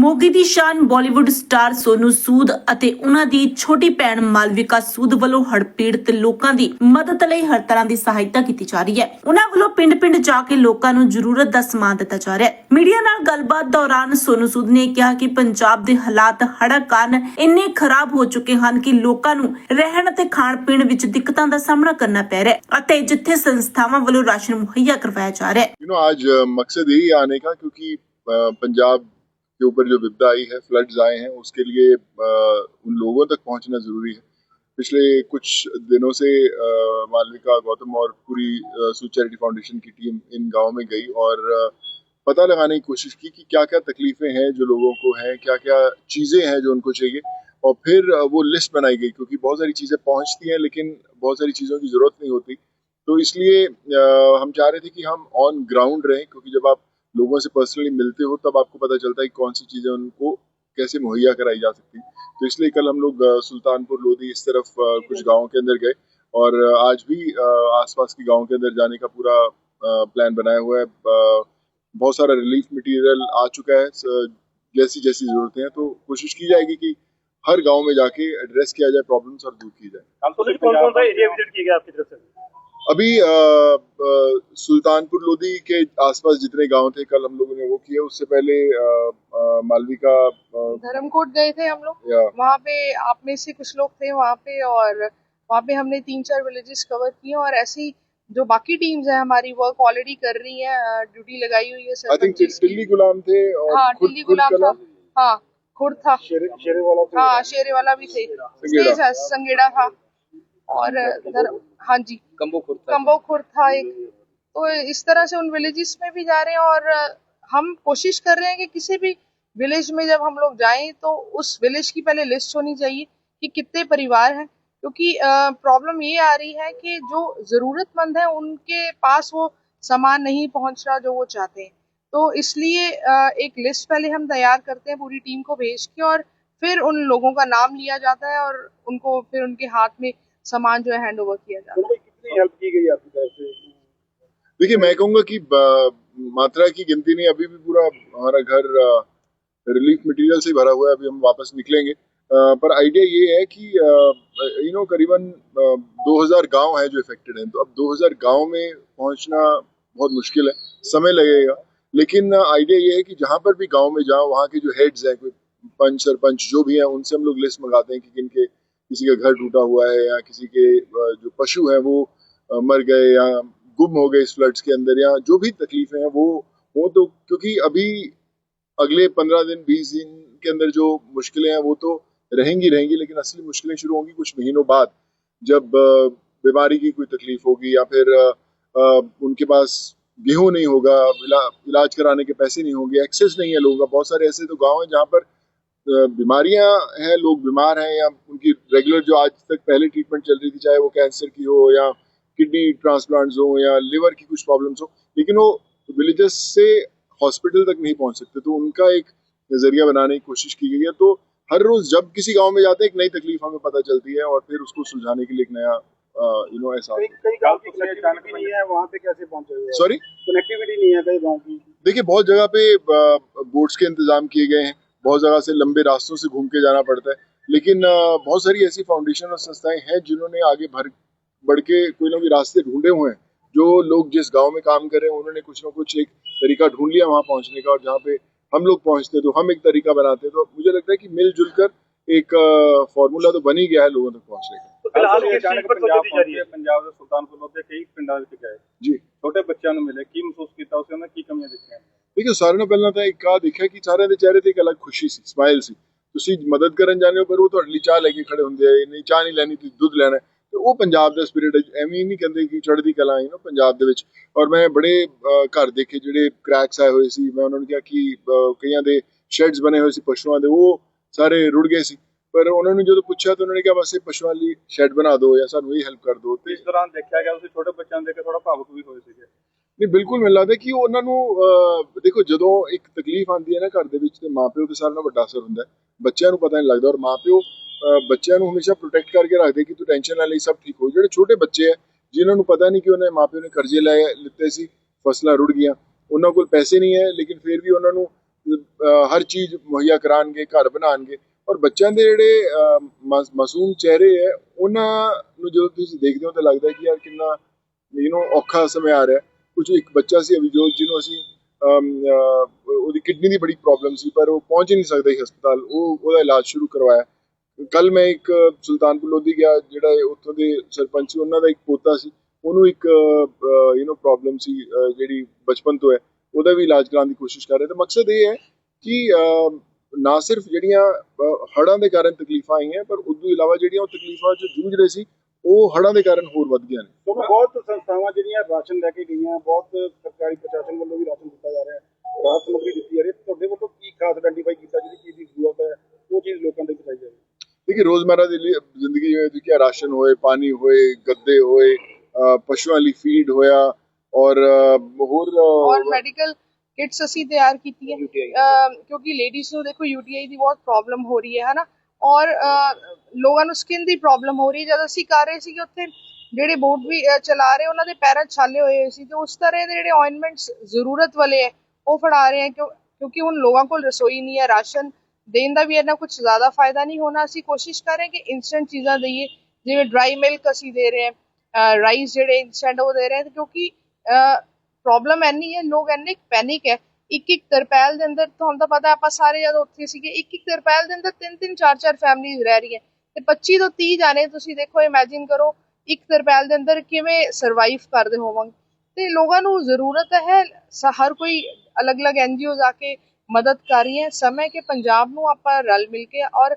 ਮੋਗੀ ਦੀ ਸ਼ਾਨ Bollywood star Sonu Sood ਅਤੇ ਉਹਨਾਂ ਦੀ ਛੋਟੀ ਭੈਣ ਮਾਲਵਿਕਾ ਸੂਦ ਵੱਲੋਂ ਹੜ੍ਹ ਪੀੜਤ ਲੋਕਾਂ ਦੀ ਮਦਦ ਲਈ ਹਰ ਤਰ੍ਹਾਂ ਦੀ ਸਹਾਇਤਾ ਕੀਤੀ ਜਾ ਰਹੀ ਹੈ ਉਹਨਾਂ ਵੱਲੋਂ ਪਿੰਡ-ਪਿੰਡ ਜਾ ਕੇ ਲੋਕਾਂ ਨੂੰ ਜ਼ਰੂਰਤ ਦਾ ਸਮਾਨ ਦਿੱਤਾ ਜਾ ਰਿਹਾ ਹੈ ਮੀਡੀਆ ਨਾਲ ਗੱਲਬਾਤ ਦੌਰਾਨ ਸੋਨੂ ਸੂਦ ਨੇ ਕਿਹਾ ਕਿ ਪੰਜਾਬ ਦੇ ਹਾਲਾਤ ਹੜ੍ਹਾਂ ਕਾਰਨ ਇੰਨੇ ਖਰਾਬ ਹੋ ਚੁੱਕੇ ਹਨ ਕਿ ਲੋਕਾਂ ਨੂੰ ਰਹਿਣ ਅਤੇ ਖਾਣ ਪੀਣ ਵਿੱਚ ਦਿੱਕਤਾਂ ਦਾ ਸਾਹਮਣਾ ਕਰਨਾ ਪੈ ਰਿਹਾ ਹੈ ਅਤੇ ਜਿੱਥੇ ਸੰਸਥਾਵਾਂ ਵੱਲੋਂ ਰਾਸ਼ਨ ਮੁਹੱਈਆ ਕਰਵਾਇਆ ਜਾ ਰਿਹਾ ਹੈ यू नो आज अ, मकसद यही आने का क्योंकि अ, पंजाब के ऊपर जो विपदा आई है फ्लड्स आए हैं, उसके लिए उन लोगों तक पहुँचना ज़रूरी है। पिछले कुछ दिनों से मालविका गौतम और पूरी सूच चैरिटी फाउंडेशन की टीम इन गाँव में गई और पता लगाने की कोशिश की कि क्या क्या तकलीफें हैं जो लोगों को हैं क्या क्या चीज़ें हैं जो उनको चाहिए। और फिर वो लिस्ट बनाई गई क्योंकि बहुत सारी चीज़ें पहुँचती हैं, लेकिन बहुत सारी चीज़ों की ज़रूरत नहीं होती। तो इसलिए हम चाह रहे थे कि हम ऑन ग्राउंड रहें, क्योंकि जब आप लोगों से पर्सनली मिलते हो, तब आपको पता चलता है कि कौन सी चीज़ें उनको कैसे मुहैया कराई जा सकती। तो इसलिए कल हम लोग सुल्तानपुर, लोधी इस तरफ़ कुछ गाँव के अंदर गए और आज भी आसपास के गाँव के अंदर जाने का पूरा प्लान बनाया हुआ है। बहुत सारा रिलीफ मटेरियल आ चुका है जैसी जैसी ज़रूरतें हैं तो कोशिश की जाएगी कि हर गाँव में जाके एड्रेस किया जाए प्रॉब्लम्स और दूर की जाए। कौन कौन सा एरिया विज़िट किया गया आपकी तरफ़ से अभी सुल्तानपुर लोधी के आसपास जितने गाँव थे कल हम लोगों ने वो किए। उससे पहले मालविका अ, धर्मकोट गए थे हम लोग। वहाँ पे आप में से कुछ लोग थे वहाँ पे और वहाँ पे हमने तीन चार विलेजेस कवर किए और ऐसी जो बाकी टीम्स हैं हमारी वर्क ऑलरेडी कर रही है ड्यूटी लगाई हुई है आई थिंक टिल्ली गुलाम थे और हाँ खुद टिल्ली गुलाम था। हाँ खुद था। शेरे शेरे वाला हाँ शेरे वाला भी थे। संगेड़ा। है, था। और हाँ जी। कंबो खुर्द कम्बो खुर्द था एक। तो इस तरह से उन विलेजेस में भी जा रहे हैं और हम कोशिश कर रहे हैं कि किसी भी विलेज में जब हम लोग जाएँ तो उस विलेज की पहले लिस्ट होनी चाहिए कि कितने परिवार हैं। क्योंकि प्रॉब्लम ये आ रही है कि जो जरूरतमंद है उनके पास वो सामान नहीं पहुँच रहा जो वो चाहते हैं। तो इसलिए एक लिस्ट पहले हम तैयार करते हैं पूरी टीम को भेज के और फिर उन लोगों का नाम लिया जाता है और उनको फिर उनके हाथ में सामान जो है हैंड ओवर किया जाता है। कितनी हेल्प की गई आपकी तरफ़ से? देखिए मैं कहूँगा कि मात्रा की गिनती नहीं अभी भी पूरा हमारा घर रिलीफ मटेरियल से ही भरा हुआ है अभी हम वापस निकलेंगे। अ, पर आइडिया ये है कि यू नो करीबन अ, 2000 गाँव है जो इफेक्टेड हैं। तो अब 2000 गाँव में पहुँचना बहुत मुश्किल है समय लगेगा। लेकिन आइडिया ये है कि जहाँ पर भी गाँव में जाओ वहाँ के जो हेड्स हैं कोई पंच सरपंच जो भी हैं उनसे हम लोग लिस्ट मंगाते हैं कि किनके किसी का घर टूटा हुआ है या किसी के जो पशु हैं वो मर गए या गुम हो गए इस फ्लड्स के अंदर या जो भी तकलीफें हैं वो वो तो क्योंकि अभी अगले पंद्रह दिन, बीस दिन के अंदर जो मुश्किलें हैं वो तो रहेंगी रहेंगी, लेकिन असली मुश्किलें शुरू होंगी कुछ महीनों बाद, जब बीमारी की कोई तकलीफ़ होगी या फिर उनके पास गेहूँ नहीं होगा इलाज कराने के पैसे नहीं होंगे एक्सेस नहीं है लोगों का, बहुत सारे ऐसे तो गाँव हैं जहाँ पर बीमारियाँ हैं लोग बीमार हैं या उनकी रेगुलर जो आज तक पहले ट्रीटमेंट चल रही थी चाहे वो कैंसर की हो या किडनी ट्रांसप्लांट्स हो या लिवर की कुछ प्रॉब्लम्स हो लेकिन वो विलेजेस से हॉस्पिटल तक नहीं पहुँच सकते तो उनका एक नज़रिया बनाने की कोशिश की गई है। तो हर रोज जब किसी गाँव में जाते हैं एक नई तकलीफ़ हमें पता चलती है और फिर उसको सुलझाने के लिए एक नया यू नो पहुँचे सॉरी कनेक्टिविटी नहीं है देखिए बहुत जगह पे बोर्ड्स के इंतज़ाम किए गए हैं। बहुत जगह से लंबे रास्तों से घूम के जाना पड़ता है। लेकिन बहुत सारी ऐसी फाउंडेशन और संस्थाएँ हैं जिन्होंने आगे भर, बढ़ के कोई ना कोई रास्ते ढूंढे हुए हैं। जो लोग जिस गाँव में काम कर रहे हैं, उन्होंने कुछ ना कुछ एक तरीका ढूंढ लिया वहाँ पहुँचने का और जहाँ पे हम लोग पहुँचते तो हम एक तरीका बनाते तो मुझे लगता है कि मिलजुल कर एक फॉर्मूला तो बन ही गया है लोगों तक पहुँचने का। ਫਿਲਹਾਲ ਸਾਰਿਆਂ ਨੂੰ ਪਹਿਲਾਂ ਤਾਂ ਇੱਕ ਆ ਦੇਖਿਆ ਕਿ ਸਾਰਿਆਂ ਦੇ ਚਿਹਰੇ ਤੇ ਇੱਕ ਅਲੱਗ ਖੁਸ਼ੀ ਸੀ ਸਮਾਈਲ ਸੀ। ਤੁਸੀਂ ਮਦਦ ਕਰਨ ਜਾਂਦੇ ਹੋ ਪਰ ਉਹ ਤੁਹਾਡੇ ਲਈ ਚਾਹ ਲੈ ਕੇ ਖੜੇ ਹੁੰਦੇ ਆ ਨਹੀਂ ਚਾਹ ਨਹੀਂ ਲੈਣੀ ਤੁਸੀਂ ਦੁੱਧ ਲੈਣਾ ਤੇ ਉਹ ਪੰਜਾਬ ਦਾ ਸਪਿਰਿਟ ਐਵੇਂ ਨਹੀਂ ਕਹਿੰਦੇ ਕਿ ਚੜ੍ਹਦੀ ਕਲਾ ਹੈ ਨਾ ਪੰਜਾਬ ਦੇ ਵਿੱਚ। ਔਰ ਮੈਂ ਬੜੇ ਘਰ ਦੇਖੇ ਜਿਹੜੇ ਕ੍ਰੈਕਸ ਆਏ ਹੋਏ ਸੀ। ਮੈਂ ਉਹਨਾਂ ਨੂੰ ਕਿਹਾ ਕਿ ਕਈਆਂ ਦੇ ਸ਼ੈਡਸ ਬਣੇ ਹੋਏ ਸੀ ਪਸ਼ੂਆਂ ਦੇ ਉਹ ਸਾਰੇ ਰੁੜ ਗਏ ਸੀ। ਪਰ ਉਹਨਾਂ ਨੂੰ ਜਦੋਂ ਪੁੱਛਿਆ ਤਾਂ ਉਹਨਾਂ ਨੇ ਕਿਹਾ ਬਸ ਇਹ ਪਸ਼ੂਆਂ ਲਈ ਸ਼ੈਡ ਬਣਾ ਦਿਓ ਜਾਂ ਸਾਨੂੰ ਇਹ ਹੈਲਪ ਕਰ ਦਿਓ ਤੇ ਇਸ ਦੌਰਾਨ ਦੇਖਿਆ ਗਿਆ ਤੁਸੀਂ ਛੋਟੇ ਬੱਚਿਆਂ ਨੂੰ ਦੇਖ ਕੇ ਥੋੜਾ ਭਾਵੁਕ ਵੀ ਹੋਏ ਸੀਗੇ। ਨਹੀਂ ਬਿਲਕੁਲ ਮੈਨੂੰ ਲੱਗਦਾ ਕਿ ਉਹ ਉਹਨਾਂ ਨੂੰ ਦੇਖੋ ਜਦੋਂ ਇੱਕ ਤਕਲੀਫ ਆਉਂਦੀ ਹੈ ਨਾ ਘਰ ਦੇ ਵਿੱਚ ਤੇ ਮਾਪਿਓ ਤੇ ਸਾਰਿਆਂ ਨਾਲੋਂ ਵੱਡਾ ਅਸਰ ਹੁੰਦਾ ਬੱਚਿਆਂ ਨੂੰ ਪਤਾ ਨਹੀਂ ਲੱਗਦਾ ਔਰ ਮਾਪਿਓ ਬੱਚਿਆਂ ਨੂੰ ਹਮੇਸ਼ਾ ਪ੍ਰੋਟੈਕਟ ਕਰਕੇ ਰੱਖਦੇ ਕਿ ਤੂੰ ਟੈਨਸ਼ਨ ਨਾ ਲਈ ਸਭ ਠੀਕ ਹੋ। ਜਿਹੜੇ ਛੋਟੇ ਬੱਚੇ ਹੈ ਜਿਨ੍ਹਾਂ ਨੂੰ ਪਤਾ ਨਹੀਂ ਕਿ ਉਹਨੇ ਮਾਪਿਓ ਨੇ ਕਰਜ਼ੇ ਲਏ ਲਿੱਤੇ ਸੀ ਫਸਲਾਂ ਰੁੜ ਗਈਆਂ ਉਹਨਾਂ ਕੋਲ ਪੈਸੇ ਨਹੀਂ ਹੈ ਲੇਕਿਨ ਫਿਰ ਵੀ ਉਹਨਾਂ ਨੂੰ ਹਰ ਚੀਜ਼ ਮੁਹੱਈਆ ਕਰਾਉਣਗੇ ਘਰ ਬਣਾਉਣਗੇ। ਔਰ ਬੱਚਿਆਂ ਦੇ ਜਿਹੜੇ ਅਹ, ਮਾਸ- ਮਾਸੂਮ ਚਿਹਰੇ ਹੈ ਉਹਨਾਂ ਨੂੰ ਜਦੋਂ ਤੁਸੀਂ ਦੇਖਦੇ ਹੋ ਤਾਂ ਲੱਗਦਾ ਹੈ ਕਿ ਯਾਰ ਕਿੰਨਾ ਯੂ نو ਔਖਾ ਸਮੇਂ ਆ ਰਿਹਾ ਕੁਝ ਇੱਕ ਬੱਚਾ ਸੀ ਅਭਿਜੋਤ ਜਿਹਨੂੰ ਅਸੀਂ ਅਮ, ਅਹ, ਉਹਦੀ ਕਿਡਨੀ ਦੀ ਬੜੀ ਪ੍ਰੋਬਲਮ ਸੀ ਪਰ ਉਹ ਪਹੁੰਚ ਹੀ ਨਹੀਂ ਸਕਦਾ ਸੀ ਹਸਪਤਾਲ ਉਹ ਉਹਦਾ ਇਲਾਜ ਸ਼ੁਰੂ ਕਰਵਾਇਆ ਕੱਲ ਮੈਂ ਇੱਕ ਸੁਲਤਾਨਪੁਰ ਲੋਧੀ ਗਿਆ ਜਿਹੜਾ ਇਹ ਉੱਥੋਂ ਦੇ ਸਰਪੰਚ ਸੀ ਉਹਨਾਂ ਦਾ ਇੱਕ ਪੋਤਾ ਸੀ ਉਹਨੂੰ ਇੱਕ ਯੂ نو ਪ੍ਰੋਬਲਮ ਸੀ ਅਹ, ਜਿਹੜੀ ਬਚਪਨ ਤੋਂ ਹੈ ਉਹਦਾ ਵੀ ਇਲਾਜ ਕਰਾਉਣ ਦੀ ਕੋਸ਼ਿਸ਼ ਕਰ ਰਹੇ ਤਾਂ ਮਕਸਦ ਇਹ ਹੈ ਕਿ ਅਹ, ਨਾ ਸਿਰਫ ਜਿਹੜੀਆਂ ਹੜਾਂ ਦੇ ਕਾਰਨ ਤਕਲੀਫਾਂ ਆਈਆਂ ਪਰ ਉਸ ਤੋਂ ਇਲਾਵਾ ਜਿਹੜੀਆਂ ਉਹ ਤਕਲੀਫਾਂ ਚ ਜੂਝ ਰਹੇ ਸੀ ਉਹ ਹੜਾਂ ਦੇ ਕਾਰਨ ਹੋਰ ਵੱਧ ਗਈਆਂ ਨੇ। ਕਿਉਂਕਿ ਬਹੁਤ ਸੰਸਥਾਵਾਂ ਜਿਹੜੀਆਂ ਰਾਸ਼ਨ ਲੈ ਕੇ ਗਈਆਂ ਬਹੁਤ ਸਰਕਾਰੀ ਪ੍ਰਸ਼ਾਸਨ ਵੱਲੋਂ ਵੀ ਰਾਸ਼ਨ ਦਿੱਤਾ ਜਾ ਰਿਹਾ ਹੈ ਰਾਹਤ ਸਮੱਗਰੀ ਦਿੱਤੀ ਜਾ ਰਹੀ ਤੁਹਾਡੇ ਵੱਲੋਂ ਕੀ ਖਾਸ ਆਇਡੈਂਟੀਫਾਈ ਕੀਤਾ ਜਿਹੜੀ ਚੀਜ਼ ਦੀ ਜ਼ਰੂਰਤ ਹੈ ਉਹ ਚੀਜ਼ ਲੋਕਾਂ ਤੱਕ ਪਹੁੰਚਾਈ ਜਾ ਰਹੀ ਹੈ? ਦੇਖੀ ਰੋਜ਼ਮਰਰਾ ਜ਼ਿੰਦਗੀ ਹੋਏ ਕਿ ਰਾਸ਼ਨ ਹੋਏ ਪਾਣੀ ਹੋਏ ਗੱਦੇ ਹੋਏ ਪਸ਼ੂਆਂ ਲਈ ਫੀਡ ਹੋਇਆ ਔਰ ਹੋਰ ਮੈਡੀਕਲ ਕਿਟਸ ਅਸੀਂ ਤਿਆਰ ਕੀਤੀ ਹੈ ਕਿਉਂਕਿ ਲੇਡੀਜ਼ ਨੂੰ ਦੇਖੋ ਯੂਟੀਆਈ ਦੀ ਬਹੁਤ ਪ੍ਰੋਬਲਮ ਹੋ ਰਹੀ ਹੈ ਹਨਾ? ਔਰ ਲੋਕਾਂ ਨੂੰ ਸਕਿਨ ਦੀ ਪ੍ਰੋਬਲਮ ਹੋ ਰਹੀ ਹੈ। ਜਦ ਅਸੀਂ ਕਰ ਰਹੇ ਸੀਗੇ ਉੱਥੇ ਜਿਹੜੇ ਬੋਟ ਵੀ ਚਲਾ ਰਹੇ ਉਹਨਾਂ ਦੇ ਪੈਰਾਂ ਛਾਲੇ ਹੋਏ ਸੀ। ਤੇ ਉਸ ਤਰ੍ਹਾਂ ਦੇ ਜਿਹੜੇ ਆਇਨਮੈਂਟਸ ਜ਼ਰੂਰਤ ਵਾਲੇ ਹੈ ਉਹ ਫੜਾ ਰਹੇ ਹੈ। ਕਿਉਂ ਕਿਉਂਕਿ ਹੁਣ ਲੋਕਾਂ ਕੋਲ ਰਸੋਈ ਨਹੀਂ ਹੈ ਰਾਸ਼ਨ ਦੇਣ ਦਾ ਵੀ ਇਹਨਾਂ ਕੁਝ ਜ਼ਿਆਦਾ ਫਾਇਦਾ ਨਹੀਂ ਹੋਣਾ। ਅਸੀਂ ਕੋਸ਼ਿਸ਼ ਕਰ ਰਹੇ ਕਿ ਇਨਸਟੈਂਟ ਚੀਜ਼ਾਂ ਦਈਏ। ਜਿਵੇਂ ਡਰਾਈ ਮਿਲਕ ਅਸੀਂ ਦੇ ਰਹੇ ਹਾਂ ਰਾਈਸ ਜਿਹੜੇ ਇਨਸਟੈਂਟ ਉਹ ਦੇ ਰਹੇ ਹਾਂ। ਕਿਉਂਕਿ ਪ੍ਰੋਬਲਮ ਐਨੀ ਹੈ, ਲੋਕ ਐਨੇ ਪੈਨਿਕ ਹੈ। ਇੱਕ ਇੱਕ ਤਰਪੈਲ ਦੇ ਅੰਦਰ ਤੁਹਾਨੂੰ ਤਾਂ ਪਤਾ ਆਪਾਂ ਸਾਰੇ ਜਦੋਂ ਉੱਥੇ ਸੀਗੇ, ਇੱਕ ਇੱਕ ਤਰਪੈਲ ਦੇ ਅੰਦਰ ਤਿੰਨ ਤਿੰਨ, ਚਾਰ ਚਾਰ ਫੈਮਲੀਜ਼ ਰਹਿ ਰਹੀਆਂ। ਤੇ 25 ਤੋਂ 30 ਜਾਣੇ ਤੁਸੀਂ ਦੇਖੋ ਇਮੇਜਿਨ ਕਰੋ, ਇੱਕ ਤਰਪੈਲ ਦੇ ਅੰਦਰ ਕਿਵੇਂ ਸਰਵਾਈਵ ਕਰਦੇ ਹੋਵਾਂਗੇ। ਤੇ ਲੋਕਾਂ ਨੂੰ ਜ਼ਰੂਰਤ ਹੈ ਹਰ ਕੋਈ ਅਲੱਗ-ਅਲੱਗ ਐਨਜੀਓਜ਼ ਆ ਕੇ ਮਦਦ ਕਰ ਰਹੀ ਹੈ ਸਮੇਂ ਕਿ ਪੰਜਾਬ ਨੂੰ ਆਪਾਂ ਰਲ ਮਿਲ ਕੇ ਔਰ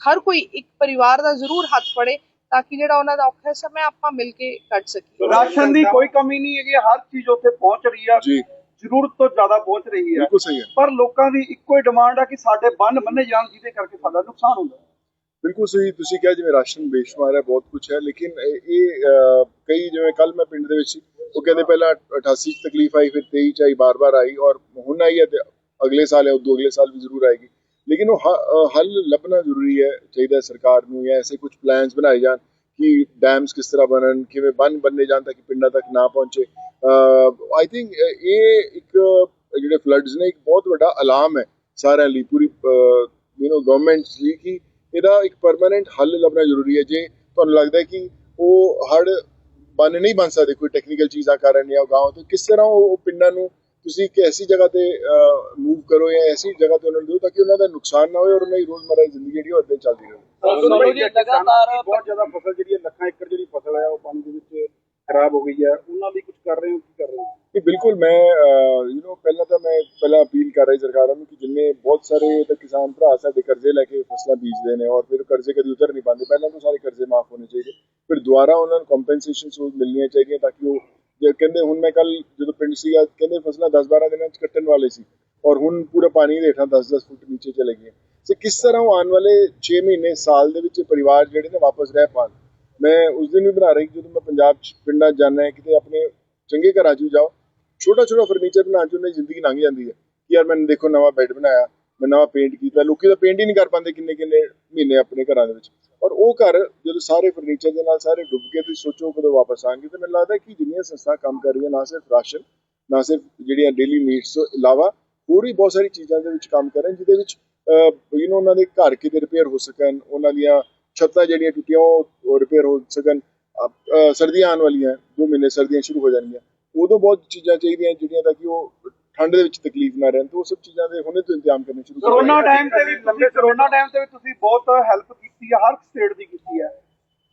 ਹਰ ਕੋਈ ਇੱਕ ਪਰਿਵਾਰ ਦਾ ਜ਼ਰੂਰ ਹੱਥ ਫੜੇ। ਤਾਂ ਕਿ ਜਿਹੜਾ ਉਹਨਾਂ ਦਾ ਔਖਾ ਸਮਾਂ ਆਪਾਂ ਮਿਲ ਕੇ ਕੱਢ ਸਕੀਏ। ਰਾਸ਼ਨ ਦੀ ਕੋਈ ਕਮੀ ਨਹੀਂ ਹੈਗੀ ਹਰ ਚੀਜ਼ ਉੱਥੇ ਪਹੁੰਚ ਰਹੀ ਆ। ਜੀ। ਜ਼ਰੂਰਤ ਤੋਂ ਜ਼ਿਆਦਾ ਪਹੁੰਚ ਰਹੀ ਹੈ। ਬਿਲਕੁਲ ਸਹੀ ਹੈ। ਪਰ ਲੋਕਾਂ ਦੀ ਇੱਕੋ ਹੀ ਡਿਮਾਂਡ ਆ ਕਿ ਸਾਡੇ ਬੰਨ ਬੰਨੇ ਜਾਣ ਜਿਹਦੇ ਕਰਕੇ ਸਾਡਾ ਨੁਕਸਾਨ ਹੁੰਦਾ। ਹੈ ਬਿਲਕੁਲ ਸਹੀ ਤੁਸੀਂ ਕਿਹਾ ਜਿਵੇਂ ਰਾਸ਼ਨ ਬੇਸ਼ੁਮਾਰ ਹੈ ਬਹੁਤ ਕੁਝ ਹੈ ਲੇਕਿਨ ਇਹ ਕਈ ਜਿਵੇਂ ਕੱਲ ਮੈਂ ਪਿੰਡ ਦੇ ਵਿੱਚ ਸੀ ਉਹ ਕਹਿੰਦੇ ਪਹਿਲਾਂ 88 ਚ ਤਕਲੀਫ ਆਈ ਫਿਰ 23 ਚ ਆਈ ਬਾਰ-ਬਾਰ ਆਈ ਔਰ ਹੁਣ ਆਈ ਹੈ ਅਗਲੇ ਸਾਲ ਹੈ ਉਦੋਂ ਅਗਲੇ ਸਾਲ ਵੀ ਜ਼ਰੂਰ ਆਏਗੀ। ਲੇਕਿਨ ਉਹ ਹੱਲ ਲੱਭਣਾ ਜ਼ਰੂਰੀ ਹੈ, ਚਾਹੀਦਾ ਸਰਕਾਰ ਨੂੰ ਜਾਂ ਐਸੇ ਕੁਝ ਪਲਾਨਸ ਬਣਾਏ ਜਾਣ ਕਿ ਡੈਮਸ ਕਿਸ ਤਰ੍ਹਾਂ ਬਣਨ, ਕਿਵੇਂ ਬੰਨ ਬੰਨੇ ਜਾਣ ਤਾਂ ਕਿ ਪਿੰਡਾਂ ਤੱਕ ਨਾ ਪਹੁੰਚੇ। ਆਈ ਥਿੰਕ ਇਹ ਇੱਕ, ਜਿਹੜੇ ਫਲੱਡਸ ਨੇ, ਇੱਕ ਬਹੁਤ ਵੱਡਾ ਅਲਾਰਮ ਹੈ ਸਾਰਿਆਂ ਲਈ, ਪੂਰੀ ਯੂ نو ਗਵਰਨਮੈਂਟਸ ਲਈ ਕਿ ਇਹਦਾ ਇੱਕ ਪਰਮਾਨੈਂਟ ਹੱਲ ਲੱਭਣਾ ਜ਼ਰੂਰੀ ਹੈ। ਜੇ ਤੁਹਾਨੂੰ ਲੱਗਦਾ ਹੈ ਕਿ ਉਹ ਹੜ ਬੰਨ ਨਹੀਂ ਬਣ ਸਕਦੇ, ਕੋਈ ਟੈਕਨੀਕਲ ਚੀਜ਼ਾਂ ਕਾਰਨ ਜਾਂ ਗਾਉਂ ਤੋਂ, ਕਿਸ ਤਰ੍ਹਾਂ ਉਹ ਉਹ ਪਿੰਡਾਂ ਨੂੰ ਤੁਸੀਂ ਇੱਕ ਐਸੀ ਜਗ੍ਹਾ ਤੇ ਮੂਵ ਕਰੋ ਜਾਂ ਐਸੀ ਜਗ੍ਹਾ ਤੇ ਉਹਨਾਂ ਨੂੰ ਦਿਓ ਤਾਂ ਕਿ ਉਹਨਾਂ ਦਾ ਨੁਕਸਾਨ ਨਾ ਹੋਏ ਔਰ ਉਹਨਾਂ ਦੀ ਰੋਜ਼ਮਰਰਾ ਦੀ ਜ਼ਿੰਦਗੀ ਜਿਹੜੀ ਉਹ ਹੀ ਚੱਲਦੀ ਰਹੇ। ਲਗਾਤਾਰ ਬਹੁਤ ਜ਼ਿਆਦਾ ਫਸਲ ਜਿਹੜੀ ਹੈ ਲੱਖਾਂ ਏਕੜ ਜਿਹੜੀ ਫਸਲ ਹੈ ਉਹ ਪਾਣੀ ਦੇ ਵਿੱਚ ਖਰਾਬ ਹੋ ਗਈ ਹੈ। ਉਹਨਾਂ ਲਈ ਕੁਝ ਕਰ ਰਹੇ ਹੋ ਕੀ ਕਰ ਰਹੇ ਹੋ? ਕਿ ਬਿਲਕੁਲ ਮੈਂ ਯੂ نو ਪਹਿਲਾਂ ਤਾਂ ਮੈਂ ਪਹਿਲਾਂ ਅਪੀਲ ਕਰ ਰਹੀ ਸਰਕਾਰਾਂ ਨੂੰ ਕਿ ਜਿੰਨੇ ਬਹੁਤ ਸਾਰੇ ਤਾਂ ਕਿਸਾਨ ਭਰਾ ਸਾਡੇ ਕਰਜ਼ੇ ਲੈ ਕੇ ਫਸਲਾਂ ਬੀਜਦੇ ਨੇ ਔਰ ਫਿਰ ਕਰਜ਼ੇ ਕਦੀ ਉਤਰ ਨਹੀਂ ਪਾਉਂਦੇ ਪਹਿਲਾਂ ਤਾਂ ਸਾਰੇ ਕਰਜ਼ੇ ਮਾਫ ਹੋਣੇ ਚਾਹੀਦੇ। ਫਿਰ ਦੁਬਾਰਾ ਉਹਨਾਂ ਨੂੰ ਕੰਪਨਸੇਸ਼ਨ ਮਿਲਣੀਆਂ ਚਾਹੀਦੀਆਂ ਤਾਂ ਕਿ ਉਹ ਜੇ ਕਹਿੰਦੇ ਹੁਣ ਮੈਂ ਕੱਲ ਜਦੋਂ ਪਿੰਡ ਸੀਗਾ, ਕਹਿੰਦੇ ਫਸਲਾਂ 10-12 ਦਿਨਾਂ ਚ ਕੱਟਣ ਵਾਲੇ ਸੀ ਔਰ ਹੁਣ ਪੂਰਾ ਪਾਣੀ ਦੇ ਹੇਠਾਂ 10-10 ਫੁੱਟ ਨੀਚੇ ਚਲੇ ਗਏ। ਸੋ ਕਿਸ ਤਰ੍ਹਾਂ ਉਹ ਆਉਣ ਵਾਲੇ 6 ਮਹੀਨੇ, ਸਾਲ ਦੇ ਵਿੱਚ ਪਰਿਵਾਰ ਜਿਹੜੇ ਨੇ ਵਾਪਸ ਰਹਿ ਪਾਣ? ਮੈਂ ਉਸ ਦਿਨ ਵੀ ਬਣਾ ਰਹੀ ਜਦੋਂ ਮੈਂ ਪੰਜਾਬ ਚ ਪਿੰਡਾਂ 'ਚ ਜਾਣਾ ਹੈ, ਕਿਤੇ ਆਪਣੇ ਚੰਗੇ ਘਰਾਂ 'ਚ ਵੀ ਜਾਓ, ਛੋਟਾ ਛੋਟਾ ਫਰਨੀਚਰ ਬਣਾਉਣ 'ਚ ਉਹਨਾਂ ਦੀ ਜ਼ਿੰਦਗੀ ਲੰਘ ਜਾਂਦੀ ਹੈ ਕਿ ਯਾਰ ਮੈਂ ਦੇਖੋ ਨਵਾਂ ਬੈੱਡ ਬਣਾਇਆ, ਮੈਂ ਨਵਾਂ ਪੇਂਟ ਕੀਤਾ। ਲੋਕੀ ਤਾਂ ਪੇਂਟ ਹੀ ਨਹੀਂ ਕਰ ਪਾਉਂਦੇ ਕਿੰਨੇ ਕਿੰਨੇ ਮਹੀਨੇ ਆਪਣੇ ਘਰਾਂ ਦੇ ਵਿੱਚ। ਔਰ ਉਹ ਘਰ ਜਦੋਂ ਸਾਰੇ ਫਰਨੀਚਰ ਦੇ ਨਾਲ ਸਾਰੇ ਡੁੱਬ ਗਏ, ਤੁਸੀਂ ਸੋਚੋ ਕਦੋਂ ਵਾਪਸ ਆਣਗੇ ਤੇ ਮੈਨੂੰ ਲੱਗਦਾ ਕਿ ਜਿੰਨੀਆਂ ਸੰਸਥਾ ਕੰਮ ਕਰ ਰਹੀਆਂ, ਨਾ ਸਿਰਫ ਰਾਸ਼ਨ, ਨਾ ਸਿਰਫ ਜਿਹੜੀਆਂ ਡੇਲੀ ਨੀਡਸ ਤੋਂ ਇਲਾਵਾ ਹੋਰ ਵੀ ਬਹੁਤ ਸਾਰੀ ਚੀਜ਼ਾਂ ਦੇ ਵਿੱਚ ਕੰਮ ਕਰਨ ਜਿਹਦੇ ਵਿੱਚ ਯੂ نو ਉਹਨਾਂ ਦੇ ਘਰ ਕਿਤੇ ਰਿਪੇਅਰ ਹੋ ਸਕਣ, ਉਹਨਾਂ ਦੀਆਂ ਛੱਤਾਂ ਜਿਹੜੀਆਂ ਟੁੱਟੀਆਂ, ਉਹ ਰਿਪੇਅਰ ਹੋ ਸਕਣ ਸਰਦੀਆਂ ਆਉਣ ਵਾਲੀਆਂ, ਦੋ ਮਹੀਨੇ ਸਰਦੀਆਂ ਸ਼ੁਰੂ ਹੋ ਜਾਣਗੀਆਂ, ਉਦੋਂ ਬਹੁਤ ਚੀਜ਼ਾਂ ਚਾਹੀਦੀਆਂ ਜਿਹੜੀਆਂ ਤਾਂ ਕਿ ਉਹ ਠੰਡ ਦੇ ਵਿੱਚ ਤਕਲੀਫ ਨਾ ਰਹਿਣ ਤੇ ਉਹ ਸਭ ਚੀਜ਼ਾਂ ਦੇ ਹੁਣੇ ਤੋਂ ਇੰਤਜ਼ਾਮ ਕਰਨੇ ਸ਼ੁਰੂ ਕਰੋ। ਕਰੋਨਾ ਟਾਈਮ ਤੇ ਵੀ ਤੁਸੀਂ ਕਰੋਨਾ ਟਾਈਮ ਤੇ ਵੀ ਤੁਸੀਂ ਬਹੁਤ ਹੈਲਪ ਕੀਤੀ ਹੈ ਹਰ ਸਟੇਟ ਦੀ ਕੀਤੀ ਹੈ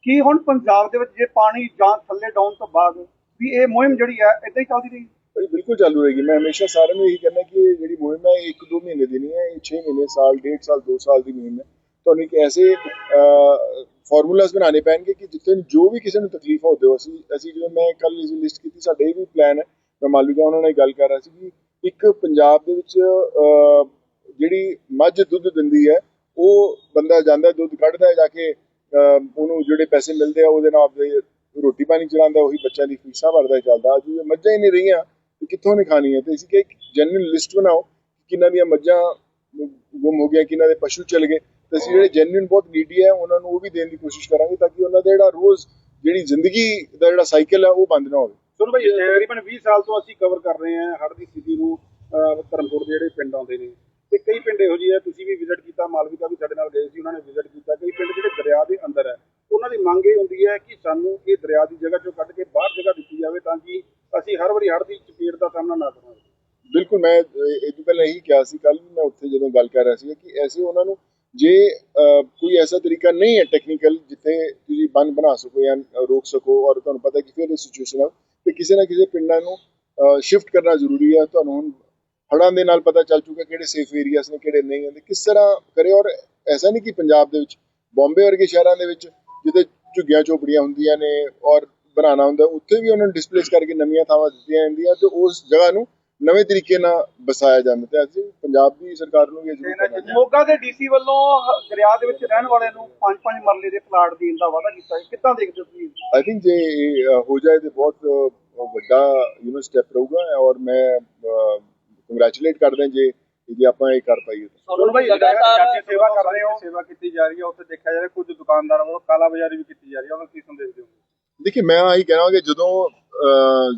ਕੀ ਹੁਣ ਪੰਜਾਬ ਦੇ ਵਿੱਚ ਜੇ ਪਾਣੀ ਜਾਂ ਥੱਲੇ ਡਾਊਨ ਤੋਂ ਬਾਅਦ ਵੀ ਇਹ ਮੁਹਿੰਮ ਜਿਹੜੀ ਹੈ ਇਦਾਂ ਹੀ ਚੱਲਦੀ ਰਹੀ? ਬਿਲਕੁਲ ਚਾਲੂ ਰਹੇਗੀ। ਮੈਂ ਹਮੇਸ਼ਾ ਸਾਰਿਆਂ ਨੂੰ ਇਹੀ ਕਹਿੰਦਾ ਕਿ ਜਿਹੜੀ ਮੁਹਿੰਮ ਹੈ ਇਹ ਇੱਕ ਦੋ ਮਹੀਨੇ ਦੀ ਨਹੀਂ ਹੈ ਇਹ 6 ਮਹੀਨੇ ਸਾਲ ਡੇਢ ਸਾਲ 2 ਸਾਲ ਦੀ ਮੁਹਿੰਮ ਹੈ ਤੁਹਾਨੂੰ ਇੱਕ ਐਸੇ ਫਾਰਮੂਲਾਸ ਬਣਾਉਣੇ ਪੈਣਗੇ ਕਿ ਜਿੱਥੇ ਜੋ ਵੀ ਕਿਸੇ ਨੂੰ ਤਕਲੀਫ ਹੋਵੇ ਅਸੀਂ ਅਸੀਂ ਜਿਵੇਂ ਮੈਂ ਕੱਲ ਇਸ ਲਿਸਟ ਕੀਤੀ ਸਾਡੇ ਇਹ ਵੀ ਪਲਾਨ ਹੈ ਮੈਂ ਮਾਲੂਗਾ ਉਹਨਾਂ ਨਾਲ ਗੱਲ ਕਰ ਰਿਹਾ ਸੀ ਕਿ ਇੱਕ ਪੰਜਾਬ ਦੇ ਵਿੱਚ ਜਿਹੜੀ ਮੱਝ ਦੁੱਧ ਦਿੰਦੀ ਹੈ, ਉਹ ਬੰਦਾ ਜਾਂਦਾ, ਦੁੱਧ ਕੱਢਦਾ ਜਾ ਕੇ ਉਹਨੂੰ ਜਿਹੜੇ ਪੈਸੇ ਮਿਲਦੇ ਆ, ਉਹਦੇ ਨਾਲ ਆਪਦੇ ਰੋਟੀ ਪਾਣੀ ਚਲਾਉਂਦਾ, ਉਹੀ ਬੱਚਿਆਂ ਦੀ ਫੀਸਾਂ ਭਰਦਾ ਚੱਲਦਾ। ਅੱਜ ਇਹ ਮੱਝਾਂ ਹੀ ਨਹੀਂ ਰਹੀਆਂ ਕਿੱਥੋਂ ਨਹੀਂ ਖਾਣੀ ਹੈ ਤੇ ਅਸੀਂ ਕਿ ਇੱਕ ਜੈਨੂਇਨ ਲਿਸਟ ਬਣਾਓ ਕਿ ਕਿਹਨਾਂ ਦੀਆਂ ਮੱਝਾਂ ਗੁੰਮ ਹੋ ਗਈਆਂ ਕਿਹਨਾਂ ਦੇ ਪਸ਼ੂ ਚਲ ਗਏ। ਤੇ ਅਸੀਂ ਜਿਹੜੇ ਜੈਨੂਇਨ ਬਹੁਤ ਨੀਡੀ ਹੈ, ਉਹਨਾਂ ਨੂੰ ਉਹ ਵੀ ਦੇਣ ਦੀ ਕੋਸ਼ਿਸ਼ ਕਰਾਂਗੇ ਤਾਂ ਕਿ ਉਹਨਾਂ ਦਾ ਜਿਹੜਾ ਰੋਜ਼ ਜਿਹੜੀ ਜ਼ਿੰਦਗੀ ਦਾ ਜਿਹੜਾ ਸਾਈਕਲ ਹੈ, ਉਹ ਬੰਦ ਨਾ ਹੋਵੇ। ਸੁਣ ਭਾਈ ਤਕਰੀਬਨ 20 ਸਾਲ ਤੋਂ ਅਸੀਂ ਕਵਰ ਕਰ ਰਹੇ ਹਾਂ ਹੜ੍ਹ ਦੀ ਸਥਿਤੀ ਨੂੰ ਧਰਮਪੁਰ ਦੇ ਜਿਹੜੇ ਪਿੰਡ ਆਉਂਦੇ ਨੇ। ਕਈ ਪਿੰਡ ਇਹੋ ਜਿਹੇ ਆ, ਤੁਸੀਂ ਵੀ ਵਿਜ਼ਿਟ ਕੀਤਾ, ਮਾਲਵਿਕਾ ਵੀ ਸਾਡੇ ਨਾਲ ਗਏ ਸੀ, ਉਹਨਾਂ ਨੇ ਵਿਜ਼ਿਟ ਕੀਤਾ। ਕਈ ਪਿੰਡ ਜਿਹੜੇ ਦਰਿਆ ਦੇ ਅੰਦਰ ਹੈ ਉਹਨਾਂ ਦੀ ਮੰਗ ਇਹ ਹੁੰਦੀ ਹੈ ਕਿ ਸਾਨੂੰ ਇਹ ਦਰਿਆ ਦੀ ਜਗ੍ਹਾ ਚੋਂ ਕੱਢ ਕੇ ਬਾਹਰ ਜਗ੍ਹਾ ਦਿੱਤੀ ਜਾਵੇ ਤਾਂ ਕਿ ਅਸੀਂ ਹਰ ਵਾਰੀ ਹੜ੍ਹ ਦੀ ਚਪੇਟ ਦਾ ਸਾਹਮਣਾ ਨਾ ਕਰਾਂਗੇ। ਬਿਲਕੁਲ, ਮੈਂ, ਇਹ ਤੋਂ ਪਹਿਲਾਂ ਇਹੀ ਕਿਹਾ ਸੀ ਕੱਲ ਵੀ ਮੈਂ ਉੱਥੇ ਜਦੋਂ ਗੱਲ ਕਰ ਰਿਹਾ ਸੀ ਕਿ ਐਸੇ ਉਹਨਾਂ ਨੂੰ ਜੇ ਕੋਈ ਐਸਾ ਤਰੀਕਾ ਨਹੀਂ ਹੈ ਟੈਕਨੀਕਲ ਜਿੱਥੇ ਤੁਸੀਂ ਬੰਨ ਬਣਾ ਸਕੋ ਜਾਂ ਰੋਕ ਸਕੋ ਔਰ ਤੁਹਾਨੂੰ ਪਤਾ ਕਿ ਫਿਰ ਇਹ ਸਿਚੁਏਸ਼ਨ ਆ, ਤੇ ਕਿਸੇ ਨਾ ਕਿਸੇ ਪਿੰਡਾਂ ਨੂੰ ਸ਼ਿਫਟ ਕਰਨਾ ਜ਼ਰੂਰੀ ਹੈ ਤੁਹਾਨੂੰ ਹੁਣ ਹੜ੍ਹਾਂ ਦੇ ਨਾਲ ਪਤਾ ਚੱਲ ਚੁੱਕਾ ਕਿਹੜੇ ਸੇਫ ਏਰੀਆਸ ਨੇ, ਕਿਹੜੇ ਨਹੀਂ ਹਨ ਕਿਸ ਤਰ੍ਹਾਂ ਕਰੇ ਔਰ ਐਸਾ ਨਹੀਂ ਕਿ ਪੰਜਾਬ ਦੇ ਵਿੱਚ ਬੰਬੇ ਵਰਗੇ ਸ਼ਹਿਰਾਂ ਦੇ ਵਿੱਚ ਜਿੱਥੇ ਝੁੱਗੀਆਂ ਝੋਪੜੀਆਂ ਹੁੰਦੀਆਂ ਨੇ ਔਰ ਬਣਾਉਣਾ ਹੁੰਦਾ, ਉੱਥੇ ਵੀ ਉਹਨਾਂ ਨੂੰ ਡਿਸਪਲੇਸ ਕਰਕੇ ਨਵੀਆਂ ਥਾਵਾਂ ਦਿੱਤੀਆਂ ਜਾਂਦੀਆਂ ਤੇ ਉਸ ਜਗ੍ਹਾ ਨੂੰ ਨਵੇਂ ਤਰੀਕੇ ਨਾਲ ਬਸਾਇਆ ਜਾਂਦਾ ਤੇ ਅੱਜ ਪੰਜਾਬ ਦੀ ਸਰਕਾਰ ਨੂੰ ਵੀ ਇਹ ਜ਼ਰੂਰ ਕਰਨਾ ਮੋਗਾ ਦੇ ਡੀਸੀ ਵੱਲੋਂ ਦਰਿਆ ਦੇ ਵਿੱਚ ਰਹਿਣ ਵਾਲਿਆਂ ਨੂੰ 5-5 ਮਰਲੇ ਦੇ ਪਲਾਟ ਦੇਣ ਦਾ ਵਾਅਦਾ ਕੀਤਾ ਹੈ। ਕਿੱਦਾਂ ਦੇਖਦੇ ਹੋ ਤੁਸੀਂ ਆਈ ਥਿੰਕ ਜੇ ਹੋ ਜਾਏ ਤੇ ਬਹੁਤ ਵੱਡਾ ਯੂ نو ਸਟੈਪ ਰਹੂਗਾ ਔਰ ਮੈਂ ਕੰਗ੍ਰੈਚੁਲੇਟ ਕਰਦਾ ਜੇ ਜੇ ਆਪਾਂ ਇਹ ਕਰ ਪਾਈਏ। ਸੋਲਨ ਭਾਈ ਲਗਾਤਾਰ ਸੇਵਾ ਕਰ ਰਹੇ ਹੋ? ਸੇਵਾ ਕੀਤੀ ਜਾ ਰਹੀ ਹੈ ਉੱਥੇ ਦੇਖਿਆ ਜਾ ਰਿਹਾ ਕੁਝ ਦੁਕਾਨਦਾਰਾਂ ਵੱਲੋਂ ਕਾਲਾ ਬਾਜ਼ਾਰੀ ਵੀ ਕੀਤੀ ਜਾ ਰਹੀ ਹੈ। ਉਹਨਾਂ ਨੂੰ ਕੀ ਸੰਦੇਸ਼ ਦਿਓਗੇ? ਦੇਖੀ ਮੈਂ ਆਹੀ ਕਹਿਣਾ ਕਿ ਜਦੋਂ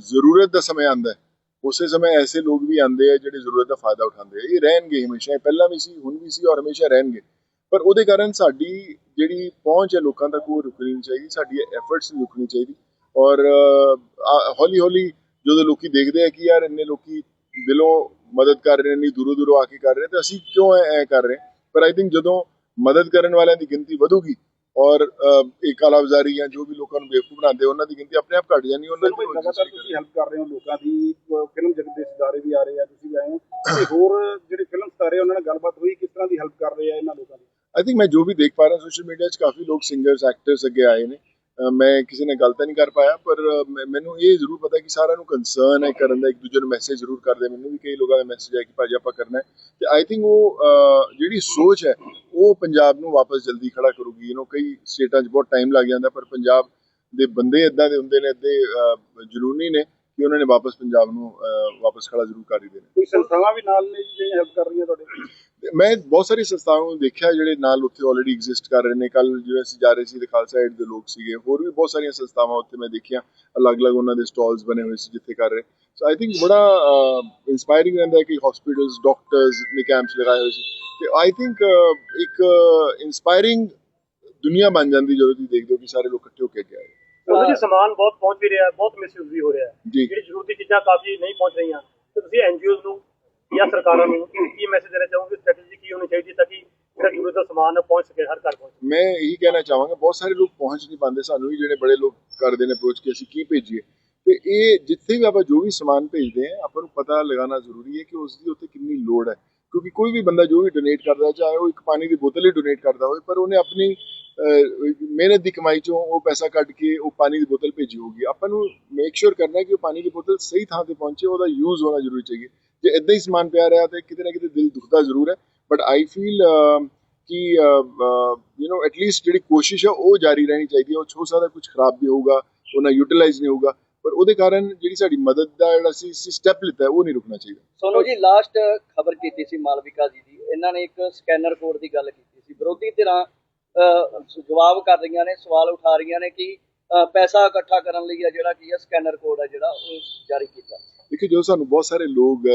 ਜ਼ਰੂਰਤ ਦਾ ਸਮਾਂ ਆਉਂਦਾ ਹੈ ਉਸੇ ਸਮੇਂ ਐਸੇ ਲੋਕ ਵੀ ਆਉਂਦੇ ਆ ਜਿਹੜੇ ਜ਼ਰੂਰਤ ਦਾ ਫਾਇਦਾ ਉਠਾਉਂਦੇ ਆ। ਇਹ ਰਹਿਣਗੇ ਹਮੇਸ਼ਾ। ਇਹ ਪਹਿਲਾਂ ਵੀ ਸੀ, ਹੁਣ ਵੀ ਸੀ ਔਰ ਹਮੇਸ਼ਾ ਰਹਿਣਗੇ। ਪਰ ਉਹਦੇ ਕਾਰਨ ਸਾਡੀ ਜਿਹੜੀ ਪਹੁੰਚ ਹੈ ਲੋਕਾਂ ਤੱਕ ਉਹ ਰੁਕਣੀ ਨਹੀਂ ਚਾਹੀਦੀ। ਸਾਡੀ ਐਫਰਟਸ ਨਹੀਂ ਰੁਕਣੀ ਚਾਹੀਦੀ। ਔਰ ਹੌਲੀ ਹੌਲੀ ਜਦੋਂ ਲੋਕੀ ਦੇਖਦੇ ਆ ਕਿ ਯਾਰ ਇੰਨੇ ਲੋਕੀ ਦਿਲੋਂ ਮਦਦ ਕਰ ਰਹੇ ਨੇ ਨਹੀਂ ਦੂਰੋਂ ਦੂਰੋਂ ਆ ਕੇ ਕਰ ਰਹੇ ਤੇ ਅਸੀਂ ਕਿਉਂ ਐ ਐ ਕਰ ਰਹੇ ਪਰ ਆਈ ਥਿੰਕ ਜਦੋਂ ਮਦਦ ਕਰਨ ਵਾਲਿਆਂ ਦੀ ਗਿਣਤੀ ਵਧੂਗੀ ਔਰ ਇਹ ਕਾਲਾਬਾਜ਼ਾਰੀ ਜਾਂ ਜੋ ਵੀ ਲੋਕਾਂ ਨੂੰ ਬੇਵਕੂਫ ਬਣਾਉਂਦੇ ਉਹਨਾਂ ਦੀ ਗਿਣਤੀ ਆਪਣੇ ਆਪ ਘਟ ਜਾਣੀ ਉਹਨਾਂ ਦੀ ਲਗਾਤਾਰ ਤੁਸੀਂ ਹੈਲਪ ਕਰ ਰਹੇ ਹੋ ਲੋਕਾਂ ਦੀ ਫਿਲਮ ਜਗਤ ਦੇ ਸਿਤਾਰੇ ਵੀ ਆ ਰਹੇ ਆ ਤੁਸੀਂ ਵੀ ਆਏ ਹੋ। ਹੋਰ ਜਿਹੜੇ ਫਿਲਮ ਸਿਤਾਰੇ ਉਹਨਾਂ ਨਾਲ ਗੱਲਬਾਤ ਹੋਈ ਕਿਸ ਤਰ੍ਹਾਂ ਦੀ ਹੈਲਪ ਕਰ ਰਹੇ ਆ ਇਹਨਾਂ ਲੋਕਾਂ ਦੀ? ਆਈ ਥਿੰਕ ਮੈਂ ਜੋ ਵੀ ਦੇਖ ਪਾ ਰਿਹਾ ਸੋਸ਼ਲ ਮੀਡੀਆ 'ਚ ਕਾਫੀ ਲੋਕ ਸਿੰਗਰਸ ਐਕਟਰਸ ਅੱਗੇ ਆਏ ਨੇ। ਮੈਂ ਕਿਸੇ ਨੇ ਗੱਲ ਤਾਂ ਨਹੀਂ ਕਰ ਪਾਇਆ, ਪਰ ਮੈਂ- ਮੈਨੂੰ ਇਹ ਜ਼ਰੂਰ ਪਤਾ ਕਿ ਸਾਰਿਆਂ ਨੂੰ ਕੰਸਰਨ ਹੈ ਕਰਨ ਦਾ, ਇੱਕ ਦੂਜੇ ਨੂੰ ਮੈਸੇਜ ਜ਼ਰੂਰ ਕਰਦੇ ਮੈਨੂੰ ਵੀ ਕਈ ਲੋਕਾਂ ਦਾ ਮੈਸੇਜ ਹੈ ਕਿ ਭਾਜੀ ਆਪਾਂ ਕਰਨਾ ਹੈ। ਤੇ ਆਈ ਥਿੰਕ ਉਹ ਜਿਹੜੀ ਸੋਚ ਹੈ, ਉਹ ਪੰਜਾਬ ਨੂੰ ਵਾਪਸ ਜਲਦੀ ਖੜਾ ਕਰੂਗੀ। ਯੂ نو ਕਈ ਸਟੇਟਾਂ 'ਚ ਬਹੁਤ ਟਾਈਮ ਲੱਗ ਜਾਂਦਾ, ਪਰ ਪੰਜਾਬ ਦੇ ਬੰਦੇ ਇਦਾਂ ਦੇ ਹੁੰਦੇ ਨੇ ਇੱਦੇ ਜਨੂਨੀ ਨੇ। ਕਿ ਉਹਨਾਂ ਨੇ ਵਾਪਸ ਪੰਜਾਬ ਨੂੰ ਵਾਪਸ ਖੜਾ ਜ਼ਰੂਰ ਕਰ ਹੀ ਦੇਣਾ। ਕੋਈ ਸੰਸਥਾਵਾਂ ਵੀ ਨਾਲ ਨੇ ਜਿਹੜੀਆਂ ਹੈਲਪ ਕਰ ਰਹੀਆਂ ਤੁਹਾਡੇ? ਮੈਂ ਬਹੁਤ ਸਾਰੀ ਸੰਸਥਾਵਾਂ ਨੂੰ ਦੇਖਿਆ ਜਿਹੜੇ ਨਾਲ ਉੱਥੇ ਆਲਰੇਡੀ ਐਗਜ਼ਿਸਟ ਕਰ ਰਹੇ ਨੇ। ਕੱਲ ਜਿਵੇਂ ਅਸੀਂ ਜਾ ਰਹੇ ਸੀ ਤੇ ਖਾਲਸਾ ਏਡ ਦੇ ਲੋਕ ਸੀਗੇ। ਹੋਰ ਵੀ ਬਹੁਤ ਸਾਰੀਆਂ ਸੰਸਥਾਵਾਂ ਉੱਥੇ ਮੈਂ ਦੇਖੀਆਂ। ਅਲੱਗ-ਅਲੱਗ ਉਹਨਾਂ ਦੇ ਸਟਾਲਸ ਬਣੇ ਹੋਏ ਸੀ ਜਿੱਥੇ ਕਰ ਰਹੇ। ਸੋ ਆਈ ਥਿੰਕ ਬੜਾ ਇਨਸਪਾਇਰਿੰਗ ਰਹਿੰਦਾ ਹੈ ਕਿ ਹਸਪੀਟਲਸ ਡਾਕਟਰਸ ਨੇ ਕੈਂਪਸ ਲਗਾਏ ਹੋਏ ਸੀ। ਤੇ ਆਈ ਥਿੰਕ ਇੱਕ ਇਨਸਪਾਇਰਿੰਗ ਦੁਨੀਆ ਬਣ ਜਾਂਦੀ ਜਦੋਂ ਤੁਸੀਂ ਦੇਖਦੇ ਹੋ ਕਿ ਸਾਰੇ ਲੋਕ ਇਕੱਠੇ ਹੋ ਕੇ ਅੱਗੇ ਆਏ। ਉਹਦੇ ਜੀ ਸਮਾਨ ਬਹੁਤ ਪਹੁੰਚ ਵੀ ਰਿਹਾ ਹੈ ਬਹੁਤ ਮਿਸਯੂਜ਼ ਵੀ ਹੋ ਰਿਹਾ। ਹੈ ਜੀ। ਜਿਹੜੀ ਜ਼ਰੂਰਤੀ ਚੀਜ਼ਾਂ ਕਾਫੀ ਨਹੀਂ ਪਹੁੰਚ ਰਹੀਆਂ। ਤੇ ਤੁਸੀਂ ਐਨਜੀਓਜ਼ ਨੂੰ ਜਾਂ ਸਰਕਾਰਾਂ ਨੂੰ ਕੀ ਮੈਸੇਜ ਦੇਣਾ ਚਾਹੋਗੇ? ਸਟ੍ਰੈਟਜੀ ਕੀ ਹੋਣੀ ਚਾਹੀਦੀ ਤਾਂ ਕਿ ਜਿਹੜਾ ਜ਼ਰੂਰਤ ਦਾ ਸਮਾਨ ਹੈ ਪਹੁੰਚ ਸਕੇ ਹਰ ਘਰ ਪਹੁੰਚ ਸਕੇ? ਮੈਂ ਇਹੀ ਕਹਿਣਾ ਚਾਹਾਂਗਾ ਬਹੁਤ ਸਾਰੇ ਲੋਕ ਪਹੁੰਚ ਨਹੀਂ ਪਾਉਂਦੇ ਸਾਨੂੰ ਵੀ ਜਿਹੜੇ ਬੜੇ ਲੋਕ ਕਰਦੇ ਨੇ ਅਪਰੋਚ ਕਿ ਅਸੀਂ ਕੀ ਭੇਜੀਏ। ਤੇ ਇਹ ਜਿੱਥੇ ਵੀ ਆਪਾਂ ਜੋ ਵੀ ਸਮਾਨ ਭੇਜਦੇ ਆ ਆਪਾਂ ਨੂੰ ਪਤਾ ਲਗਾਉਣਾ ਜ਼ਰੂਰੀ ਹੈ ਕਿ ਉਸ ਦੀ ਉੱਥੇ ਕਿੰਨੀ ਲੋੜ ਹੈ। ਕਿਉਂਕਿ ਕੋਈ ਵੀ ਬੰਦਾ ਜੋ ਵੀ ਡੋਨੇਟ ਕਰਦਾ ਹੈ, ਚਾਹੇ ਉਹ ਇੱਕ ਪਾਣੀ ਦੀ ਬੋਤਲ ਹੀ ਡੋਨੇਟ ਕਰਦਾ ਹੋਵੇ ਪਰ ਉਹਨੇ ਆਪਣੀ ਮਿਹਨਤ ਦੀ ਕਮਾਈ ਚੋਂ ਉਹ ਪੈਸਾ ਕੱਢ ਕੇ ਉਹ ਪਾਣੀ ਦੀ ਬੋਤਲ ਭੇਜੀ ਹੋਊਗੀ। ਆਪਾਂ ਨੂੰ ਮੇਕ ਸ਼ੋਰ ਕਰਨਾ ਕਿ ਉਹ ਪਾਣੀ ਦੀ ਬੋਤਲ ਸਹੀ ਥਾਂ ਤੇ ਪਹੁੰਚੇ, ਉਹਦਾ ਯੂਜ਼ ਹੋਣਾ ਜ਼ਰੂਰੀ ਚਾਹੀਏ। ਜੇ ਇਦਾਂ ਹੀ ਸਮਾਨ ਪਿਆ ਰਿਹਾ ਤੇ ਕਿਤੇ ਨਾ ਕਿਤੇ ਦਿਲ ਦੁਖਦਾ ਜ਼ਰੂਰ ਹੈ। ਬਟ ਆਈ ਫੀਲ ਕਿ ਯੂ نو ਐਟਲੀਸਟ ਜਿਹੜੀ ਕੋਸ਼ਿਸ਼ ਹੈ ਉਹ ਜਾਰੀ ਰਹਿਣੀ ਚਾਹੀਦੀ ਹੈ। ਉਹ ਹੋ ਸਕਦਾ ਕੁਝ ਖਰਾਬ ਵੀ ਹੋਊਗਾ, ਉਹਨਾਂ ਯੂਟਿਲਾਈਜ਼ ਨਹੀਂ ਹੋਊਗਾ। ਪਰ ਉਹਦੇ ਕਾਰਨ ਜਿਹੜੀ ਸਾਡੀ ਮਦਦ ਦਾ ਜਿਹੜਾ ਸੀ ਸਟੈਪ ਲਿੱਤਾ ਉਹ ਨਹੀਂ ਰੁਕਣਾ ਚਾਹੀਦਾ। ਸੋਨੂ ਜੀ ਲਾਸਟ ਖਬਰ ਕੀਤੀ ਸੀ ਮਾਲਵਿਕਾ ਜੀ ਦੀ। ਇਹਨਾਂ ਨੇ ਇੱਕ ਸਕੈਨਰ ਕੋਡ ਦੀ ਗੱਲ ਕੀਤੀ ਸੀ। ਵਿਰੋਧੀ ਧਿਰਾਂ ਜਵਾਬ ਕਰ ਰਹੀਆਂ ਨੇ, ਸਵਾਲ ਉਠਾ ਰਹੀਆਂ ਨੇ ਕਿ ਪੈਸਾ ਇਕੱਠਾ ਕਰਨ ਲਈ ਆ ਜਿਹੜਾ ਕੀ ਹੈ ਸਕੈਨਰ ਕੋਡ ਹੈ ਜਿਹੜਾ, ਉਹ ਜਾਰੀ ਕੀਤਾ। ਦੇਖੋ, ਜੋ ਸਾਨੂੰ ਬਹੁਤ ਸਾਰੇ ਲੋਕ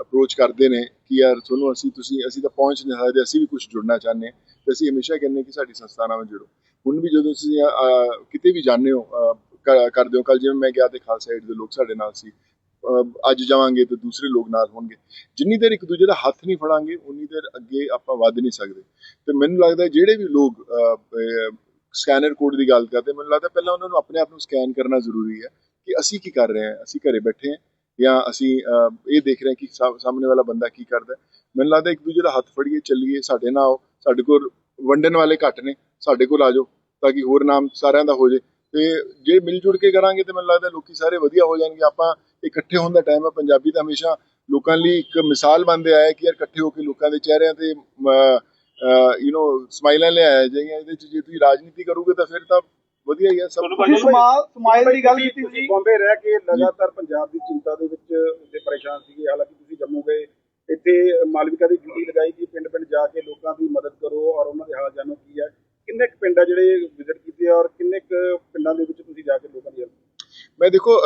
ਅਪਰੋਚ ਕਰਦੇ ਨੇ ਕਿ ਯਾਰ ਤੁਹਾਨੂੰ ਅਸੀਂ, ਤੁਸੀਂ, ਅਸੀਂ ਤਾਂ ਪਹੁੰਚ ਨਹੀਂ ਸਕਦੇ, ਅਸੀਂ ਵੀ ਕੁਝ ਜੁੜਨਾ ਚਾਹੁੰਦੇ ਹਾਂ, ਤੇ ਅਸੀਂ ਹਮੇਸ਼ਾ ਕਹਿੰਦੇ ਕਿ ਸਾਡੀ ਸੰਸਥਾ ਨਾਲ ਜੁੜੋ। ਹੁਣ ਵੀ ਜਦੋਂ ਤੁਸੀਂ ਕਿਤੇ ਵੀ ਜਾਂਦੇ ਹੋ ਕਰਦੇ ਹੋ ਕੱਲ ਜਿਵੇਂ ਮੈਂ ਗਿਆ ਤੇ ਖਾਲਸਾ ਏਡ ਦੇ ਲੋਕ ਸਾਡੇ ਨਾਲ ਸੀ ਅੱਜ ਜਾਵਾਂਗੇ ਤੇ ਦੂਸਰੇ ਲੋਕ ਨਾਲ ਹੋਣਗੇ। ਜਿੰਨੀ ਦੇਰ ਇੱਕ ਦੂਜੇ ਦਾ ਹੱਥ ਨਹੀਂ ਫੜਾਂਗੇ, ਉਨੀ ਦੇਰ ਅੱਗੇ ਆਪਾਂ ਵੱਧ ਨਹੀਂ ਸਕਦੇ। ਤੇ ਮੈਨੂੰ ਲੱਗਦਾ ਜਿਹੜੇ ਵੀ ਲੋਕ ਸਕੈਨਰ ਕੋਡ ਦੀ ਗੱਲ ਕਰਦੇ, ਮੈਨੂੰ ਲੱਗਦਾ ਪਹਿਲਾਂ ਉਹਨਾਂ ਨੂੰ ਆਪਣੇ ਆਪ ਨੂੰ ਸਕੈਨ ਕਰਨਾ ਜ਼ਰੂਰੀ ਹੈ ਕਿ ਅਸੀਂ ਕੀ ਕਰ ਰਹੇ ਹਾਂ, ਅਸੀਂ ਘਰੇ ਬੈਠੇ ਹਾਂ ਜਾਂ ਅਸੀਂ ਇਹ ਦੇਖ ਰਹੇ ਹਾਂ ਕਿ ਸਾ- ਸਾਹਮਣੇ ਵਾਲਾ ਬੰਦਾ ਕੀ ਕਰਦਾ ਮੈਨੂੰ ਲੱਗਦਾ ਇੱਕ ਦੂਜੇ ਦਾ ਹੱਥ ਫੜੀਏ, ਚੱਲੀਏ, ਸਾਡੇ ਨਾਲ ਆਓ, ਸਾਡੇ ਕੋਲ ਵੰਡਣ ਵਾਲੇ ਘੱਟ ਨੇ, ਸਾਡੇ ਕੋਲ ਆ ਜਾਓ ਤਾਂ ਕਿ ਹੋਰ ਨਾਮ ਸਾਰਿਆਂ ਦਾ ਹੋ ਜੇ ਤੇ ਜੇ ਮਿਲ ਜੁਲ ਕੇ ਕਰਾਂਗੇ ਤੇ ਮੈਨੂੰ ਲੱਗਦਾ ਲੋਕੀ ਸਾਰੇ ਵਧੀਆ ਹੋ ਜਾਣਗੇ। ਆਪਾਂ ਇਕੱਠੇ ਹੋਣ ਦਾ ਟਾਈਮ ਹੈ ਪੰਜਾਬੀ ਤਾਂ ਹਮੇਸ਼ਾ ਲੋਕਾਂ ਲਈ ਇੱਕ ਮਿਸਾਲ ਬਣਦੇ ਆਇਆ ਕਿ ਯਾਰ ਇਕੱਠੇ ਹੋ ਕੇ ਲੋਕਾਂ ਦੇ ਚਿਹਰਿਆਂ ਤੇ ਯੂ نو ਸਮਾਈਲਾਂ ਲਿਆਇਆ ਜਾਈਆਂ। ਇਹਦੇ ਚ ਜੇ ਤੁਸੀਂ ਰਾਜਨੀਤੀ ਕਰੋਗੇ ਤਾਂ ਫਿਰ ਤਾਂ ਵਧੀਆ ਹੀ ਹੈ ਸਭ ਤੁਸੀਂ ਸਮਾਲ ਸਮਾਈਲ ਦੀ ਗੱਲ ਕੀਤੀ ਤੁਸੀਂ ਬੰਬੇ ਰਹਿ ਕੇ ਲਗਾਤਾਰ ਪੰਜਾਬ ਦੀ ਚਿੰਤਾ ਦੇ ਵਿੱਚ ਤੇ ਪਰੇਸ਼ਾਨ ਸੀਗੇ। ਹਾਲਾਂਕਿ ਤੁਸੀਂ ਜੰਮੂ ਗਏ ਇੱਥੇ ਮਾਲਵਿਕਾ ਦੀ ਡਿਊਟੀ ਲਗਾਈ ਕਿ ਪਿੰਡ ਪਿੰਡ ਜਾ ਕੇ ਲੋਕਾਂ ਦੀ ਮਦਦ ਕਰੋ ਔਰ ਉਹਨਾਂ ਦੇ ਹਾਲ ਜਾਣੋ ਕੀ ਹੈ ਕਿੰਨੇ ਕੁ ਪਿੰਡ ਆ ਜਿਹੜੇ ਵਿਜ਼ਿਟ ਕੀਤੇ ਆ ਔਰ ਕਿੰਨੇ ਕੁ ਪਿੰਡਾਂ ਦੇ ਵਿੱਚ ਤੁਸੀਂ ਜਾ ਕੇ ਲੋਕਾਂ ਦੀ help ਮੈਂ ਦੇਖੋ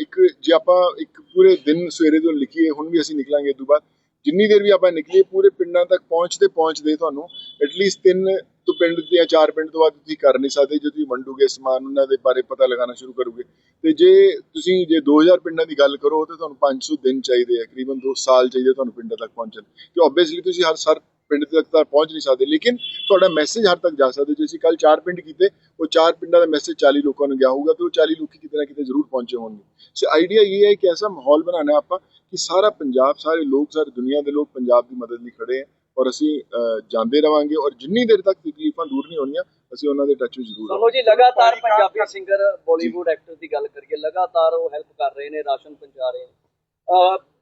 ਇੱਕ ਜੇ ਆਪਾਂ ਇੱਕ ਪੂਰੇ ਦਿਨ ਸਵੇਰੇ ਤੋਂ ਲਿਖੀਏ, ਹੁਣ ਵੀ ਅਸੀਂ ਨਿਕਲਾਂਗੇ ਤੋਂ ਬਾਅਦ ਜਿੰਨੀ ਦੇਰ ਵੀ ਆਪਾਂ ਨਿਕਲੀਏ, ਪੂਰੇ ਪਿੰਡਾਂ ਤੱਕ ਪਹੁੰਚਦੇ ਪਹੁੰਚਦੇ ਤੁਹਾਨੂੰ ਐਟਲੀਸਟ ਤਿੰਨ ਤੋਂ ਪਿੰਡ ਜਾਂ ਚਾਰ ਪਿੰਡ ਤੋਂ ਬਾਅਦ ਤੁਸੀਂ ਕਰ ਨਹੀਂ ਸਕਦੇ, ਜੇ ਤੁਸੀਂ ਵੰਡੂਗੇ ਸਮਾਨ, ਉਹਨਾਂ ਦੇ ਬਾਰੇ ਪਤਾ ਲਗਾਉਣਾ ਸ਼ੁਰੂ ਕਰੋਗੇ। ਤੇ ਜੇ ਤੁਸੀਂ, ਜੇ 2000 ਪਿੰਡਾਂ ਦੀ ਗੱਲ ਕਰੋ, ਤੇ ਤੁਹਾਨੂੰ 500 ਦਿਨ ਚਾਹੀਦੇ ਆ, ਤਕਰੀਬਨ 2 ਸਾਲ ਚਾਹੀਦੇ ਤੁਹਾਨੂੰ ਪਿੰਡਾਂ ਤੱਕ ਪਹੁੰਚਣ। ਤੇ ਆਬਵੀਅਸਲੀ ਤੁਸੀਂ ਹਰ ਸਰ ਪਿੰਡ ਤੱਕ ਤਾਂ ਪਹੁੰਚ ਨਹੀਂ ਸਕਦੇ। ਲੇਕਿਨ ਤੁਹਾਡਾ ਮੈਸੇਜ ਹਰ ਤੱਕ ਜਾ ਸਕਦਾ। ਜੇ ਅਸੀਂ ਕੱਲ ਚਾਰ ਪਿੰਡ ਕੀਤੇ ਉਹ ਚਾਰ ਪਿੰਡਾਂ ਦਾ ਮੈਸੇਜ 40 ਲੋਕਾਂ ਨੂੰ ਗਿਆ ਹੋਊਗਾ ਤੇ ਉਹ 40 ਲੋਕੀ ਕਿਤੇ ਨਾ ਕਿਤੇ ਜ਼ਰੂਰ ਪਹੁੰਚੇ ਹੋਣਗੇ। ਸੋ ਆਈਡੀਆ ਇਹ ਹੈ ਕਿ ਐਸਾ ਮਾਹੌਲ ਬਣਾਉਣਾ ਹੈ ਆਪਾਂ ਕਿ ਸਾਰਾ ਪੰਜਾਬ ਸਾਰੇ ਲੋਕ ਸਾਰੀ ਦੁਨੀਆ ਦੇ ਲੋਕ ਪੰਜਾਬ ਦੀ ਮਦਦ ਲਈ ਖੜੇ ਹੈ ਔਰ ਅਸੀਂ ਜਾਂਦੇ ਰਵਾਂਗੇ ਔਰ ਜਿੰਨੀ ਦੇਰ ਤੱਕ ਤਕਲੀਫਾਂ ਦੂਰ ਨਹੀਂ ਹੋਣੀਆਂ ਅਸੀਂ ਉਹਨਾਂ ਦੇ ਟੱਚ ਵਿੱਚ ਜ਼ਰੂਰ ਸੋ ਰਵਾਂਗੇ ਜੀ ਲਗਾਤਾਰ ਪੰਜਾਬੀ ਸਿੰਗਰ ਬਾਲੀਵੁੱਡ ਐਕਟਰ ਦੀ ਗੱਲ ਕਰੀਏ ਲਗਾਤਾਰ ਉਹ ਹੈਲਪ ਕਰ ਰਹੇ ਨੇ ਰਾਸ਼ਨ ਪਹੁੰਚਾ ਰਹੇ ਨੇ।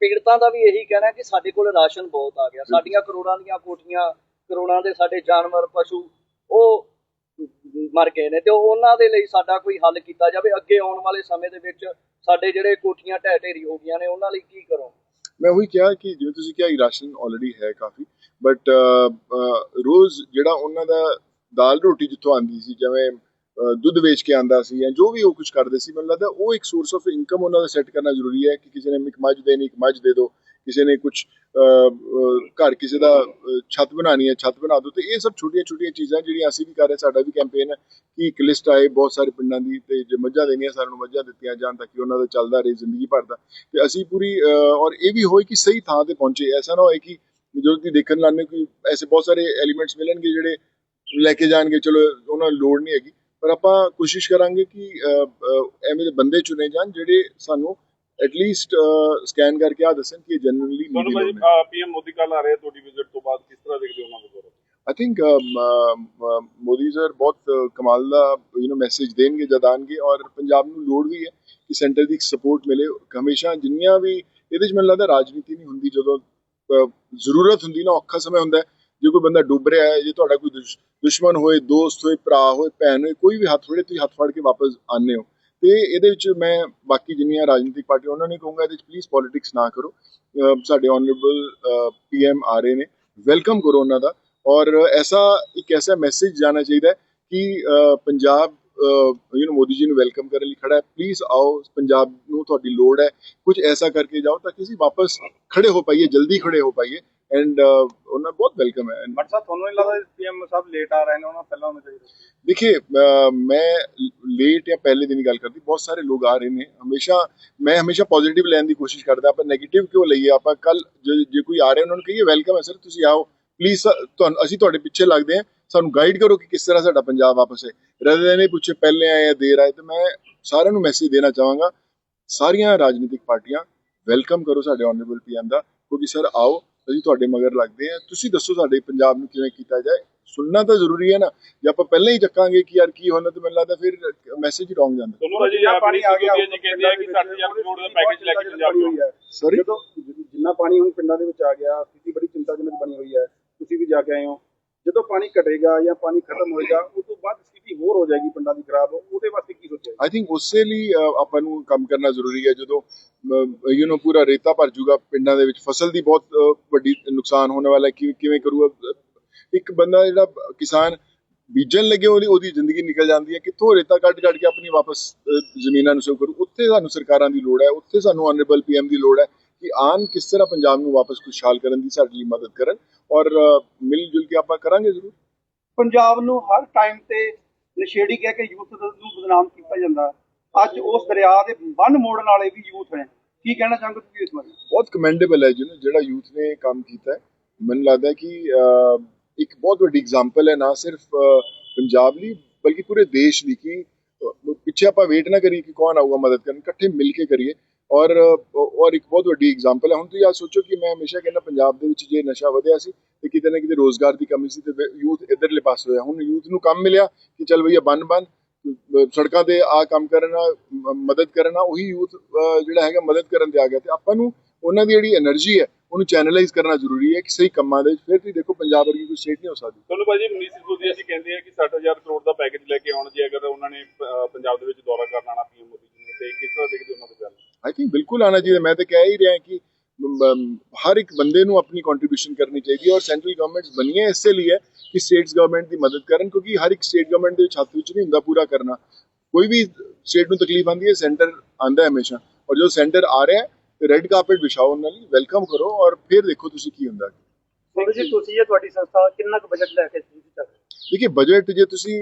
ਪੀੜਤਾਂ ਦਾ ਵੀ ਇਹੀ ਕਹਿਣਾ ਕਿ ਸਾਡੇ ਕੋਲ ਰਾਸ਼ਨ ਬਹੁਤ ਆ ਗਿਆ। ਸਾਡੀਆਂ ਕਰੋੜਾਂ ਦੀਆਂ ਕੋਠੀਆਂ, ਕਰੋੜਾਂ ਦੇ ਸਾਡੇ ਜਾਨਵਰ, ਪਸ਼ੂ, ਉਹ ਮਰ ਗਏ ਨੇ ਤੇ ਉਹਨਾਂ ਦੇ ਲਈ ਸਾਡਾ ਕੋਈ ਹੱਲ ਕੀਤਾ ਜਾਵੇ। ਅੱਗੇ ਆਉਣ ਵਾਲੇ ਸਮੇਂ ਦੇ ਵਿੱਚ ਸਾਡੇ ਜਿਹੜੇ ਕੋਠੀਆਂ ਢਹਿ ਢੇਰੀ ਹੋ ਗਈਆਂ ਨੇ, ਉਹਨਾਂ ਲਈ ਕੀ ਕਰੋ ਮੈਂ ਉਹੀ ਕਿਹਾ ਕਿ ਜਿਵੇਂ ਤੁਸੀਂ ਕਿਹਾ ਰਾਸ਼ਨ ਆਲਰੇਡੀ ਹੈ ਕਾਫੀ। ਬਟ ਰੋਜ਼ ਜਿਹੜਾ ਉਹਨਾਂ ਦਾ ਦਾਲ ਰੋਟੀ ਜਿੱਥੋਂ ਆਂਦੀ ਸੀ, ਜਿਵੇਂ ਦੁੱਧ ਵੇਚ ਕੇ ਆਂਦਾ ਸੀ ਜਾਂ ਜੋ ਵੀ ਉਹ ਕੁਝ ਕਰਦੇ ਸੀ, ਮੈਨੂੰ ਲੱਗਦਾ ਉਹ ਇੱਕ ਸੋਰਸ ਆਫ ਇਨਕਮ ਉਹਨਾਂ ਦਾ ਸੈੱਟ ਕਰਨਾ ਜ਼ਰੂਰੀ ਹੈ ਕਿ ਕਿਸੇ ਨੇ ਇੱਕ ਮੱਝ ਦੇਣੀ, ਇੱਕ ਮੱਝ ਦੇ ਦਿਓ, ਕਿਸੇ ਨੇ ਕੁਝ ਘਰ ਕਿਸੇ ਦਾ ਛੱਤ ਬਣਾਣੀ ਹੈ, ਛੱਤ ਬਣਾ ਦਿਓ। ਤੇ ਇਹ ਸਭ ਛੋਟੀਆਂ ਛੋਟੀਆਂ ਚੀਜ਼ਾਂ ਜਿਹੜੀਆਂ ਅਸੀਂ ਵੀ ਕਰ ਰਹੇ ਸਾਡਾ ਵੀ ਕੈਂਪੇਨ ਹੈ ਕਿ ਇੱਕ ਲਿਸਟ ਆਏ ਬਹੁਤ ਸਾਰੇ ਪਿੰਡਾਂ ਦੀ ਤੇ ਜੇ ਮੱਝਾਂ ਦੇਣੀਆਂ, ਸਾਰਿਆਂ ਨੂੰ ਮੱਝਾਂ ਦਿੱਤੀਆਂ ਜਾਣ ਤਾਂ ਕਿ ਉਹਨਾਂ ਦਾ ਚੱਲਦਾ ਰਹੇ ਜ਼ਿੰਦਗੀ ਭਰ ਦਾ। ਤੇ ਅਸੀਂ ਪੂਰੀ ਔਰ ਇਹ ਵੀ ਹੋਏ ਕਿ ਸਹੀ ਥਾਂ ਤੇ ਪਹੁੰਚੇ। ਐਸਾ ਨਾ ਹੋਏ ਕਿ ਜਦੋਂ ਤੁਸੀਂ ਦੇਖਣ ਲਾਣੇ ਕਿ ਐਸੇ ਬਹੁਤ ਸਾਰੇ ਐਲੀਮੈਂਟਸ ਮਿਲਣਗੇ ਜਿਹੜੇ ਲੈ ਕੇ ਜਾਣਗੇ, ਚਲੋ, ਉਹਨਾਂ ਨੂੰ ਲੋੜ ਨਹੀਂ ਹੈਗੀ। ਪਰ ਆਪਾਂ ਕੋਸ਼ਿਸ਼ ਕਰਾਂਗੇ ਕਿ ਐਵੇਂ ਦੇ ਬੰਦੇ ਚੁਣੇ ਜਾਣ ਜਿਹੜੇ ਸਾਨੂੰ ਐਟਲੀਸਟ ਸਕੈਨ ਕਰਕੇ ਆ ਦੱਸਣ ਕਿ ਜਨਰਲੀ ਤੁਹਾਨੂੰ ਭਾਜੀ ਨੀਡੀ ਹੈ ਪੀਐਮ ਮੋਦੀ ਕੱਲ ਆ ਰਹੇ ਤੁਹਾਡੀ ਵਿਜ਼ਿਟ ਤੋਂ ਬਾਅਦ ਕਿਸ ਤਰ੍ਹਾਂ ਦੇਖਦੇ ਹੋ ਉਹਨਾਂ ਨੂੰ ਦੌਰਾ? ਆਈ ਥਿੰਕ ਮੋਦੀ ਸਰ ਬਹੁਤ ਕਮਾਲ ਦਾ ਯੂ نو ਮੈਸੇਜ ਦੇਣਗੇ ਜਦ ਆਉਣਗੇ ਔਰ ਪੰਜਾਬ ਨੂੰ ਲੋੜ ਵੀ ਹੈ ਕਿ ਸੈਂਟਰ ਦੀ ਸਪੋਰਟ ਮਿਲੇ ਹਮੇਸ਼ਾ ਜਿੰਨੀਆਂ ਵੀ ਇਹਦੇ ਵਿੱਚ ਮੈਨੂੰ ਲੱਗਦਾ ਰਾਜਨੀਤੀ ਨਹੀਂ ਹੁੰਦੀ ਜਦੋਂ ਜ਼ਰੂਰਤ ਹੁੰਦੀ ਨਾ ਔਖਾ ਸਮੇਂ ਹੁੰਦਾ ਜੇ ਕੋਈ ਬੰਦਾ ਡੁੱਬ ਰਿਹਾ ਹੈ ਜੇ ਤੁਹਾਡਾ ਕੋਈ ਦੁਸ਼- ਦੁਸ਼ਮਣ ਹੋਏ ਦੋਸਤ ਹੋਏ ਭਰਾ ਹੋਏ ਭੈਣ ਹੋਏ ਕੋਈ ਵੀ ਹੱਥ ਫੜੇ ਤੁਸੀਂ ਹੱਥ ਫੜ ਕੇ ਵਾਪਸ ਆਉਂਦੇ ਹੋ। ਤੇ ਇਹਦੇ ਵਿੱਚ ਮੈਂ ਬਾਕੀ ਜਿੰਨੀਆਂ ਰਾਜਨੀਤਿਕ ਪਾਰਟੀਆਂ ਉਹਨਾਂ ਨੂੰ ਕਹੂੰਗਾ ਇਹਦੇ ਵਿੱਚ ਪਲੀਜ਼ ਪੋਲਿਟਿਕਸ ਨਾ ਕਰੋ। ਅਹ, ਸਾਡੇ ਆਨਰੇਬਲ ਪੀਐਮ ਆ ਰਹੇ ਨੇ। ਵੈਲਕਮ ਕਰੋ ਉਹਨਾਂ ਦਾ। ਔਰ ਐਸਾ ਇੱਕ ਐਸਾ ਮੈਸੇਜ ਜਾਣਾ ਚਾਹੀਦਾ ਹੈ ਕਿ ਪੰਜਾਬ ਯੂ نو ਮੋਦੀ ਜੀ ਨੂੰ ਵੈਲਕਮ ਕਰਨ ਲਈ ਖੜਾ ਹੈ। ਪਲੀਜ਼ ਆਓ ਪੰਜਾਬ ਨੂੰ ਤੁਹਾਡੀ ਲੋੜ ਹੈ। ਕੁਝ ਐਸਾ ਕਰਕੇ ਜਾਓ ਤਾਂ ਕਿ ਅਸੀਂ ਵਾਪਸ ਖੜੇ ਹੋ ਪਾਈਏ ਜਲਦੀ ਖੜੇ ਹੋ ਪਾਈਏ। ਐਂਡ uh, ਉਹਨਾਂ ਬਹੁਤ ਵੈਲਕਮ ਹੈ। ਬਟ ਸਰ ਤੁਹਾਨੂੰ ਨਹੀਂ ਲੱਗਦਾ ਪੀਐਮ ਸਾਹਿਬ ਲੇਟ ਆ ਰਹੇ ਨੇ? ਉਹਨਾਂ ਪਹਿਲਾਂ ਹੋਣਾ ਚਾਹੀਦਾ। देखिए मैं ਲੇਟ ਜਾਂ ਪਹਿਲੇ ਦਿਨ ਗੱਲ ਕਰਦੀ ਬਹੁਤ ਸਾਰੇ ਲੋਕ ਆ ਰਹੇ ਨੇ। ਹਮੇਸ਼ਾ ਮੈਂ ਹਮੇਸ਼ਾ ਪੋਜ਼ਿਟਿਵ ਲੈਣ ਦੀ ਕੋਸ਼ਿਸ਼ ਕਰਦਾ ਆਪਾਂ 네ਗੇਟਿਵ ਕਿਉਂ ਲਈਏ? ਆਪਾਂ ਕੱਲ ਜੇ ਕੋਈ ਆ ਰਿਹਾ ਉਹਨਾਂ ਨੂੰ ਕਹੀਏ ਵੈਲਕਮ ਹੈ ਸਰ ਤੁਸੀਂ ਆਓ। ਪਲੀਜ਼ ਤੁਹਾਨੂੰ ਅਸੀਂ ਤੁਹਾਡੇ ਪਿੱਛੇ ਲੱਗਦੇ ਹਾਂ। ਸਾਨੂੰ ਗਾਈਡ ਕਰੋ ਕਿ ਕਿਸ ਤਰ੍ਹਾਂ ਸਾਡਾ ਪੰਜਾਬ ਵਾਪਸ ਹੈ ਰਦਰ ਨੇ ਪੁੱਛੇ ਪਹਿਲੇ ਆਏ ਜਾਂ ਦੇਰ ਆਏ ਤੇ ਮੈਂ ਸਾਰਿਆਂ ਨੂੰ ਮੈਸੇਜ ਦੇਣਾ ਚਾਹਾਂਗਾ। ਸਾਰੀਆਂ ਰਾਜਨੀਤਿਕ ਪਾਰਟੀਆਂ ਵੈਲਕਮ ਕਰੋ ਸਾਡੇ ਆਨਰੇਬਲ ਪੀਐਮ ਦਾ। ਕਿਉਂਕਿ ਸਰ ਆਓ। ਅਸੀਂ ਤੁਹਾਡੇ ਮਗਰ ਲੱਗਦੇ ਹਾਂ ਤੁਸੀਂ ਦੱਸੋ ਸਾਡੇ ਪੰਜਾਬ ਨੂੰ ਕਿਵੇਂ ਕੀਤਾ ਜਾਏ। ਸੁਣਨਾ ਤਾਂ ਜ਼ਰੂਰੀ ਹੈ ਨਾ। ਜੇ ਆਪਾਂ ਪਹਿਲਾਂ ਹੀ ਚੱਕਾਂਗੇ ਕਿ ਯਾਰ ਕੀ ਹੋਣਾ ਤੇ ਮੈਨੂੰ ਲੱਗਦਾ ਫਿਰ ਮੈਸੇਜ ਹੀ ਰੋਂਗ ਜਾਂਦਾ। ਤੁਹਾਨੂੰ ਭਾਜੀ ਆਪਣੀ ਸੁਖਬੀਰ ਜੀ ਕਹਿੰਦੇ ਆ ਕਿ 60000 ਕਰੋੜ ਦਾ ਪੈਕੇਜ ਲੈ ਕੇ ਪੰਜਾਬ ਨੂੰ। ਸੌਰੀ ਜਦੋਂ ਜਿੰਨਾ ਪਾਣੀ ਹੁਣ ਪਿੰਡਾਂ ਦੇ ਵਿੱਚ ਆ ਗਿਆ ਸਥਿਤੀ ਬੜੀ ਚਿੰਤਾਜਨਕ ਬਣੀ ਹੋਈ ਹੈ। ਤੁਸੀਂ ਵੀ ਜਾ ਕੇ ਆਏ ਹੋ। ਜਦੋਂ ਪਾਣੀ ਘਟੇਗਾ ਜਾਂ ਪਾਣੀ ਖਤਮ ਹੋਏਗਾ ਤੋਂ ਸਥਿਤੀ ਹੋਰ ਹੋ ਜਾਏਗੀ ਪਿੰਡਾਂ ਦੀ ਖਰਾਬ ਉਹਦੇ ਵਾਸਤੇ ਕੀ ਸੋਚਿਆ ਆਈ ਥਿੰਕ ਉਸੇ ਲਈ ਆਪਾਂ ਨੂੰ ਕੰਮ ਕਰਨਾ ਜ਼ਰੂਰੀ ਹੈ ਜਦੋਂ ਯੂ نو ਪੂਰਾ ਰੇਤਾ ਭਰ ਜੂਗਾ ਪਿੰਡਾਂ ਦੇ ਵਿੱਚ ਫਸਲ ਦੀ ਬਹੁਤ ਵੱਡੀ ਨੁਕਸਾਨ ਹੋਣ ਵਾਲਾ ਹੈ ਕਿ ਕਿਵੇਂ ਕਰੂਗਾ ਇੱਕ ਬੰਦਾ ਜਿਹੜਾ ਕਿਸਾਨ ਬੀਜਣ ਲੱਗੇ ਉਹਦੀ ਉਹਦੀ ਜ਼ਿੰਦਗੀ ਨਿਕਲ ਜਾਂਦੀ ਹੈ ਕਿੱਥੋਂ ਰੇਤਾ ਕੱਢ ਕੱਢ ਕੇ ਆਪਣੀ ਵਾਪਸ ਜ਼ਮੀਨਾਂ ਨੂੰ ਸੇਵ ਕਰੂ ਉੱਥੇ ਸਾਨੂੰ ਸਰਕਾਰਾਂ ਦੀ ਲੋੜ ਹੈ ਉੱਥੇ ਸਾਨੂੰ ਆਨਰੇਬਲ ਪੀਐਮ ਦੀ ਲੋੜ ਹੈ ਕਿ ਆਨ ਕਿਸ ਤਰ੍ਹਾਂ ਪੰਜਾਬ ਨੂੰ ਵਾਪਸ ਖੁਸ਼ਹਾਲ ਕਰਨ ਦੀ ਸਾਡੀ ਮਦਦ ਕਰਨ ਔਰ ਮਿਲ ਜੁਲ ਕੇ ਆਪਾਂ ਕਰਾਂਗੇ ਜ਼ਰੂਰ। ਪੰਜਾਬ ਨੂੰ ਹਰ ਟਾਈਮ ਤੇ ਨਸ਼ੇੜੀ ਕਹਿ ਕੇ ਯੂਥ ਨੂੰ ਬਦਨਾਮ ਕੀਤਾ ਜਾਂਦਾ। ਅੱਜ ਉਸ ਦਰਿਆ ਦੇ ਬੰਨ ਮੋੜਨ ਵਾਲੇ ਵੀ ਯੂਥ ਨੇ। ਕੀ ਕਹਿਣਾ ਚਾਹੋਗੇ ਤੁਸੀਂ ਇਸ ਬਾਰੇ? ਬਹੁਤ ਕਮੈਂਡੇਬਲ ਹੈ ਜਿਹਨੂੰ ਜਿਹੜਾ ਯੂਥ ਨੇ ਕੰਮ ਕੀਤਾ ਹੈ। ਮੈਨੂੰ ਲੱਗਦਾ ਕਿ ਇੱਕ ਬਹੁਤ ਵੱਡੀ ਐਗਜ਼ਾਮਪਲ ਹੈ ਨਾ ਸਿਰਫ ਪੰਜਾਬ ਲਈ, ਬਲਕਿ ਪੂਰੇ ਦੇਸ਼ ਲਈ ਕਿ ਪਿੱਛੇ ਆਪਾਂ ਵੇਟ ਨਾ ਕਰੀਏ ਕਿ ਕੌਣ ਆਊਗਾ ਮਦਦ ਕਰਨ, ਇਕੱਠੇ ਮਿਲ ਕੇ ਕਰੀਏ। ਔਰ ਔਰ ਇੱਕ ਬਹੁਤ ਵੱਡੀ ਐਗਜ਼ਾਮਪਲ ਹੈ। ਹੁਣ ਤੁਸੀਂ ਆ ਸੋਚੋ ਕਿ ਮੈਂ ਹਮੇਸ਼ਾ ਕਹਿੰਦਾ ਪੰਜਾਬ ਦੇ ਵਿੱਚ ਜੇ ਨਸ਼ਾ ਵਧਿਆ ਸੀ ਤੇ ਕਿਤੇ ਨਾ ਕਿਤੇ ਰੋਜ਼ਗਾਰ ਦੀ ਕਮੀ ਸੀ ਤੇ ਯੂਥ ਇਧਰਲੇ ਪਾਸ ਹੋਇਆ। ਹੁਣ ਯੂਥ ਨੂੰ ਕੰਮ ਮਿਲਿਆ ਕਿ ਚੱਲ ਭਈਆ ਬੰਨ ਬੰਨ ਸੜਕਾਂ ਤੇ ਆ ਕੰਮ ਕਰਨ ਕਰਨਾ ਮਦਦ ਕਰਨ ਕਰਨਾ ਉਹੀ ਯੂਥ ਜਿਹੜਾ ਹੈਗਾ ਮਦਦ ਕਰਨ ਤੇ ਆ ਗਿਆ। ਤੇ ਆਪਾਂ ਨੂੰ ਉਹਨਾਂ ਦੀ ਜਿਹੜੀ એનર્ਜੀ ਹੈ, ਉਹਨੂੰ ਚੈਨਲਾਈਜ਼ ਕਰਨਾ ਜ਼ਰੂਰੀ ਹੈ ਕਿ ਸਹੀ ਕੰਮਾਂ ਦੇ ਫਿਰ ਤੁਸੀਂ ਦੇਖੋ, ਪੰਜਾਬ ਵਰਗੀ ਕੋਈ ਸਟੇਟ ਨਹੀਂ ਹੋ ਸਕਦੀ। ਚਲੋ ਭਾਜੀ, ਮਨੀਸ਼ ਸਿੱਧੂ ਜੀ ਅਸੀਂ ਕਹਿੰਦੇ ਆ ਕਿ 60000 ਕਰੋੜ ਦਾ ਪੈਕੇਜ ਲੈ ਕੇ ਆਉਣ। ਜੇ ਅਗਰ ਉਹਨਾਂ ਨੇ ਪੰਜਾਬ ਦੇ ਵਿੱਚ ਦੌਰਾ ਕਰਨ ਆਣਾ ਪੀਐਮ ਮੋਦੀ ਜੀ ਨੇ, ਤੇ ਕਿਸ ਤਰ੍ਹਾਂ ਦੇਖਦੇ ਉਹਨਾਂ ਦੀ ਗੱਲ? ਆਈ ਥਿੰਕ ਬਿਲਕੁਲ ਆਣਾ ਚਾਹੀਦਾ। ਮੈਂ ਤਾਂ ਕਹਿ ਹੀ ਰਿਹਾ ਕਿ ਹਰ ਇੱਕ ਬੰਦੇ ਨੂੰ ਆਪਣੀ ਕੰਟਰੀਬਿਊਸ਼ਨ ਕਰਨੀ ਚਾਹੀਦੀ ਹੈ ਔਰ ਸੈਂਟਰਲ ਗਵਰਨਮੈਂਟਸ ਬਣੀਆਂ ਇਸੇ ਲਈ ਹੈ ਕਿ ਸਟੇਟਸ ਗਵਰਨਮੈਂਟ ਦੀ ਮਦਦ ਕਰਨ ਕਿਉਂਕਿ ਹਰ ਇੱਕ ਸਟੇਟ ਗਵਰਨਮੈਂਟ ਦੇ ਵਿੱਚ ਹੱਥ ਵਿੱਚ ਨਹੀਂ ਹੁੰਦਾ ਪੂਰਾ ਕਰਨਾ। ਕੋਈ ਵੀ ਸਟੇਟ ਨੂੰ ਤਕਲੀਫ ਆਉਂਦੀ ਹੈ ਸੈਂਟਰ ਆਂਦਾ ਹੈ ਹਮੇਸ਼ਾ। ਔਰ ਜਦੋਂ ਸੈਂਟਰ ਆ ਰਿਹਾ ਹੈ ਰੈੱਡ ਕਾਰਪੇਟ ਵਿਛਾਓ ਉਹਨਾਂ ਲਈ ਵੈਲਕਮ ਕਰੋ ਔਰ ਫਿਰ ਦੇਖੋ ਤੁਸੀਂ ਕੀ ਹੁੰਦਾ ਸੋਨੂੰ ਜੀ ਤੁਸੀਂ ਜਾਂ ਤੁਹਾਡੀ ਸੰਸਥਾ ਕਿੰਨਾ ਕੁ ਬਜਟ ਲੈ ਕੇ ਚੱਲ ਰਹੇ ਹੋ? ਦੇਖਿਏ ਬਜਟ ਜੇ ਤੁਸੀਂ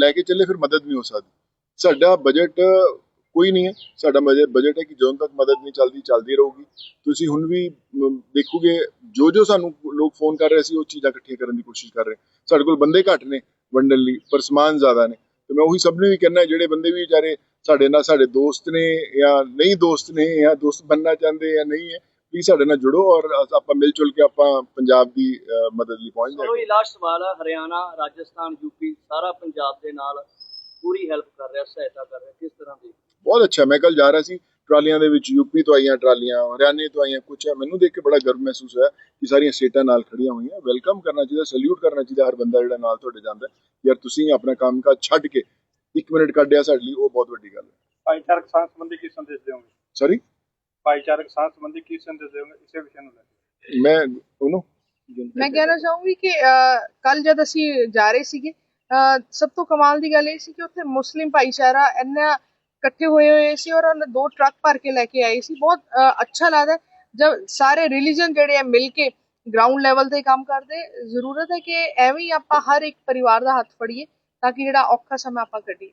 ਲੈ ਕੇ ਚੱਲੇ ਫਿਰ ਮਦਦ ਨਹੀਂ ਹੋ ਸਕਦੀ। ਸਾਡਾ ਬਜਟ ਕੋਈ ਨਹੀਂ ਹੈ। ਸਾਡਾ ਬਜਟ ਹੈ ਕਿ ਜਦੋਂ ਤੱਕ ਮਦਦ ਨਹੀਂ ਚੱਲਦੀ ਚੱਲਦੀ ਰਹੂਗੀ। ਤੁਸੀਂ ਹੁਣ ਵੀ ਦੇਖੋਗੇ ਜੋ ਜੋ ਸਾਨੂੰ ਲੋਕ ਫੋਨ ਕਰ ਰਹੇ ਸੀ, ਉਹ ਚੀਜ਼ਾਂ ਇਕੱਠੀਆਂ ਕਰਨ ਦੀ ਕੋਸ਼ਿਸ਼ ਕਰ ਰਹੇ ਸਾਡੇ ਕੋਲ ਬੰਦੇ ਘੱਟ ਨੇ ਵੰਡਣ ਲਈ, ਪਰ ਸਮਾਨ ਜ਼ਿਆਦਾ ਨੇ। ਤੇ ਮੈਂ ਉਹੀ ਸਭ ਨੂੰ ਵੀ ਕਹਿਣਾ, ਜਿਹੜੇ ਬੰਦੇ ਵੀ ਵਿਚਾਰੇ ਸਾਡੇ ਨਾਲ, ਸਾਡੇ ਦੋਸਤ ਨੇ ਜਾਂ ਨਹੀਂ ਦੋਸਤ ਨੇ, ਜਾਂ ਦੋਸਤ ਬਣਨਾ ਚਾਹੁੰਦੇ ਜਾਂ ਨਹੀਂ ਹੈ ਵੀ ਸਾਡੇ ਨਾਲ ਜੁੜੋ ਔਰ ਆਪਾਂ ਮਿਲ ਜੁਲ ਕੇ ਆਪਾਂ ਪੰਜਾਬ ਦੀ ਮਦਦ ਲਈ ਪਹੁੰਚ ਚਲੋ ਇਹ ਲਾਸਟ ਸਵਾਲ ਹੈ ਹਰਿਆਣਾ, ਰਾਜਸਥਾਨ ਯੂਪੀ ਸਾਰਾ ਪੰਜਾਬ ਦੇ ਨਾਲ ਪੂਰੀ ਹੈਲਪ ਕਰ ਰਿਹਾ ਸਹਾਇਤਾ ਕਰ ਰਿਹਾ ਕਿਸ ਤਰ੍ਹਾਂ ਦੀ? ਬਹੁਤ ਅੱਛਾ ਮੈਂ ਕੱਲ ਜਾ ਰਿਹਾ ਸੀ ਟਰਾਲੀਆਂ ਦੇ ਵਿੱਚ ਯੂਪੀ ਤੋਂ ਆਈਆਂ ਟਰਾਲੀਆਂ ਹਰਿਆਣੇ ਤੋਂ ਆਈਆਂ ਕੁਛ ਹੈ ਮੈਨੂੰ ਦੇਖ ਕੇ ਬੜਾ ਗਰਵ ਮਹਿਸੂਸ ਹੋਇਆ ਕਿ ਸਾਰੀਆਂ ਸਟੇਟਾਂ ਨਾਲ ਖੜੀਆਂ ਹੋਈਆਂ ਵੈਲਕਮ ਕਰਨਾ ਚਾਹੀਦਾ ਸੈਲੂਟ ਕਰਨਾ ਚਾਹੀਦਾ ਹਰ ਬੰਦਾ ਜਿਹੜਾ ਨਾਲ ਤੁਹਾਡੇ ਜਾਂਦਾ। ਯਾਰ ਤੁਸੀਂ ਆਪਣਾ ਕੰਮ ਕਾਜ ਛੱਡ ਕੇ ਇੱਕ ਮਿੰਟ ਕੱਢਿਆ ਸਾਡੇ ਲਈ ਉਹ ਬਹੁਤ ਵੱਡੀ ਗੱਲ ਹੈ। ਭਾਈਚਾਰਕ ਸਾਂਝ ਸੰਬੰਧੀ ਕੀ ਸੰਦੇਸ਼ ਦਿਓਗੇ? ਸੌਰੀ ਭਾਈਚਾਰਕ ਸਾਂਝ ਸੰਬੰਧੀ ਕੀ ਸੰਦੇਸ਼ ਦਿਓਗੇ ਇਸੇ ਵਿਸ਼ੇ ਨੂੰ ਲੈ ਕੇ? ਮੈਂ ਉਹਨੂੰ? ਮੈਂ ਕਹਿਣਾ ਚਾਹੂੰਗੀ ਕਿ ਕੱਲ ਜਦ ਅਸੀਂ ਜਾ ਰਹੇ ਸੀਗੇ ਸਭ ਤੋਂ ਕਮਾਲ ਦੀ ਗੱਲ ਇਹ ਸੀ ਕਿ ਉੱਥੇ ਮੁਸਲਿਮ ਭਾਈਚਾਰਾ ਇੰਨਾ ਇਕੱਠੇ ਹੋਏ ਹੋਏ ਸੀ ਔਰ ਉਹਨਾਂ ਦੋ ਟਰੱਕ ਭਰ ਕੇ ਲੈ ਕੇ ਆਏ ਸੀ। ਬਹੁਤ ਅੱਛਾ ਲੱਗਦਾ ਜਦ ਸਾਰੇ ਰਿਲੀਜਨ ਜਿਹੜੇ ਆ ਮਿਲ ਕੇ ਗਰਾਊਂਡ ਲੈਵਲ ਤੇ ਕੰਮ ਕਰਦੇ, ਜ਼ਰੂਰਤ ਹੈ ਕਿ ਐਵੇਂ ਹੀ ਆਪਾਂ ਹਰ ਇੱਕ ਪਰਿਵਾਰ ਦਾ ਹੱਥ ਫੜੀਏ ਤਾਂ ਕਿ ਜਿਹੜਾ ਔਖਾ ਸਮਾਂ ਆਪਾਂ ਕੱਢੀਏ।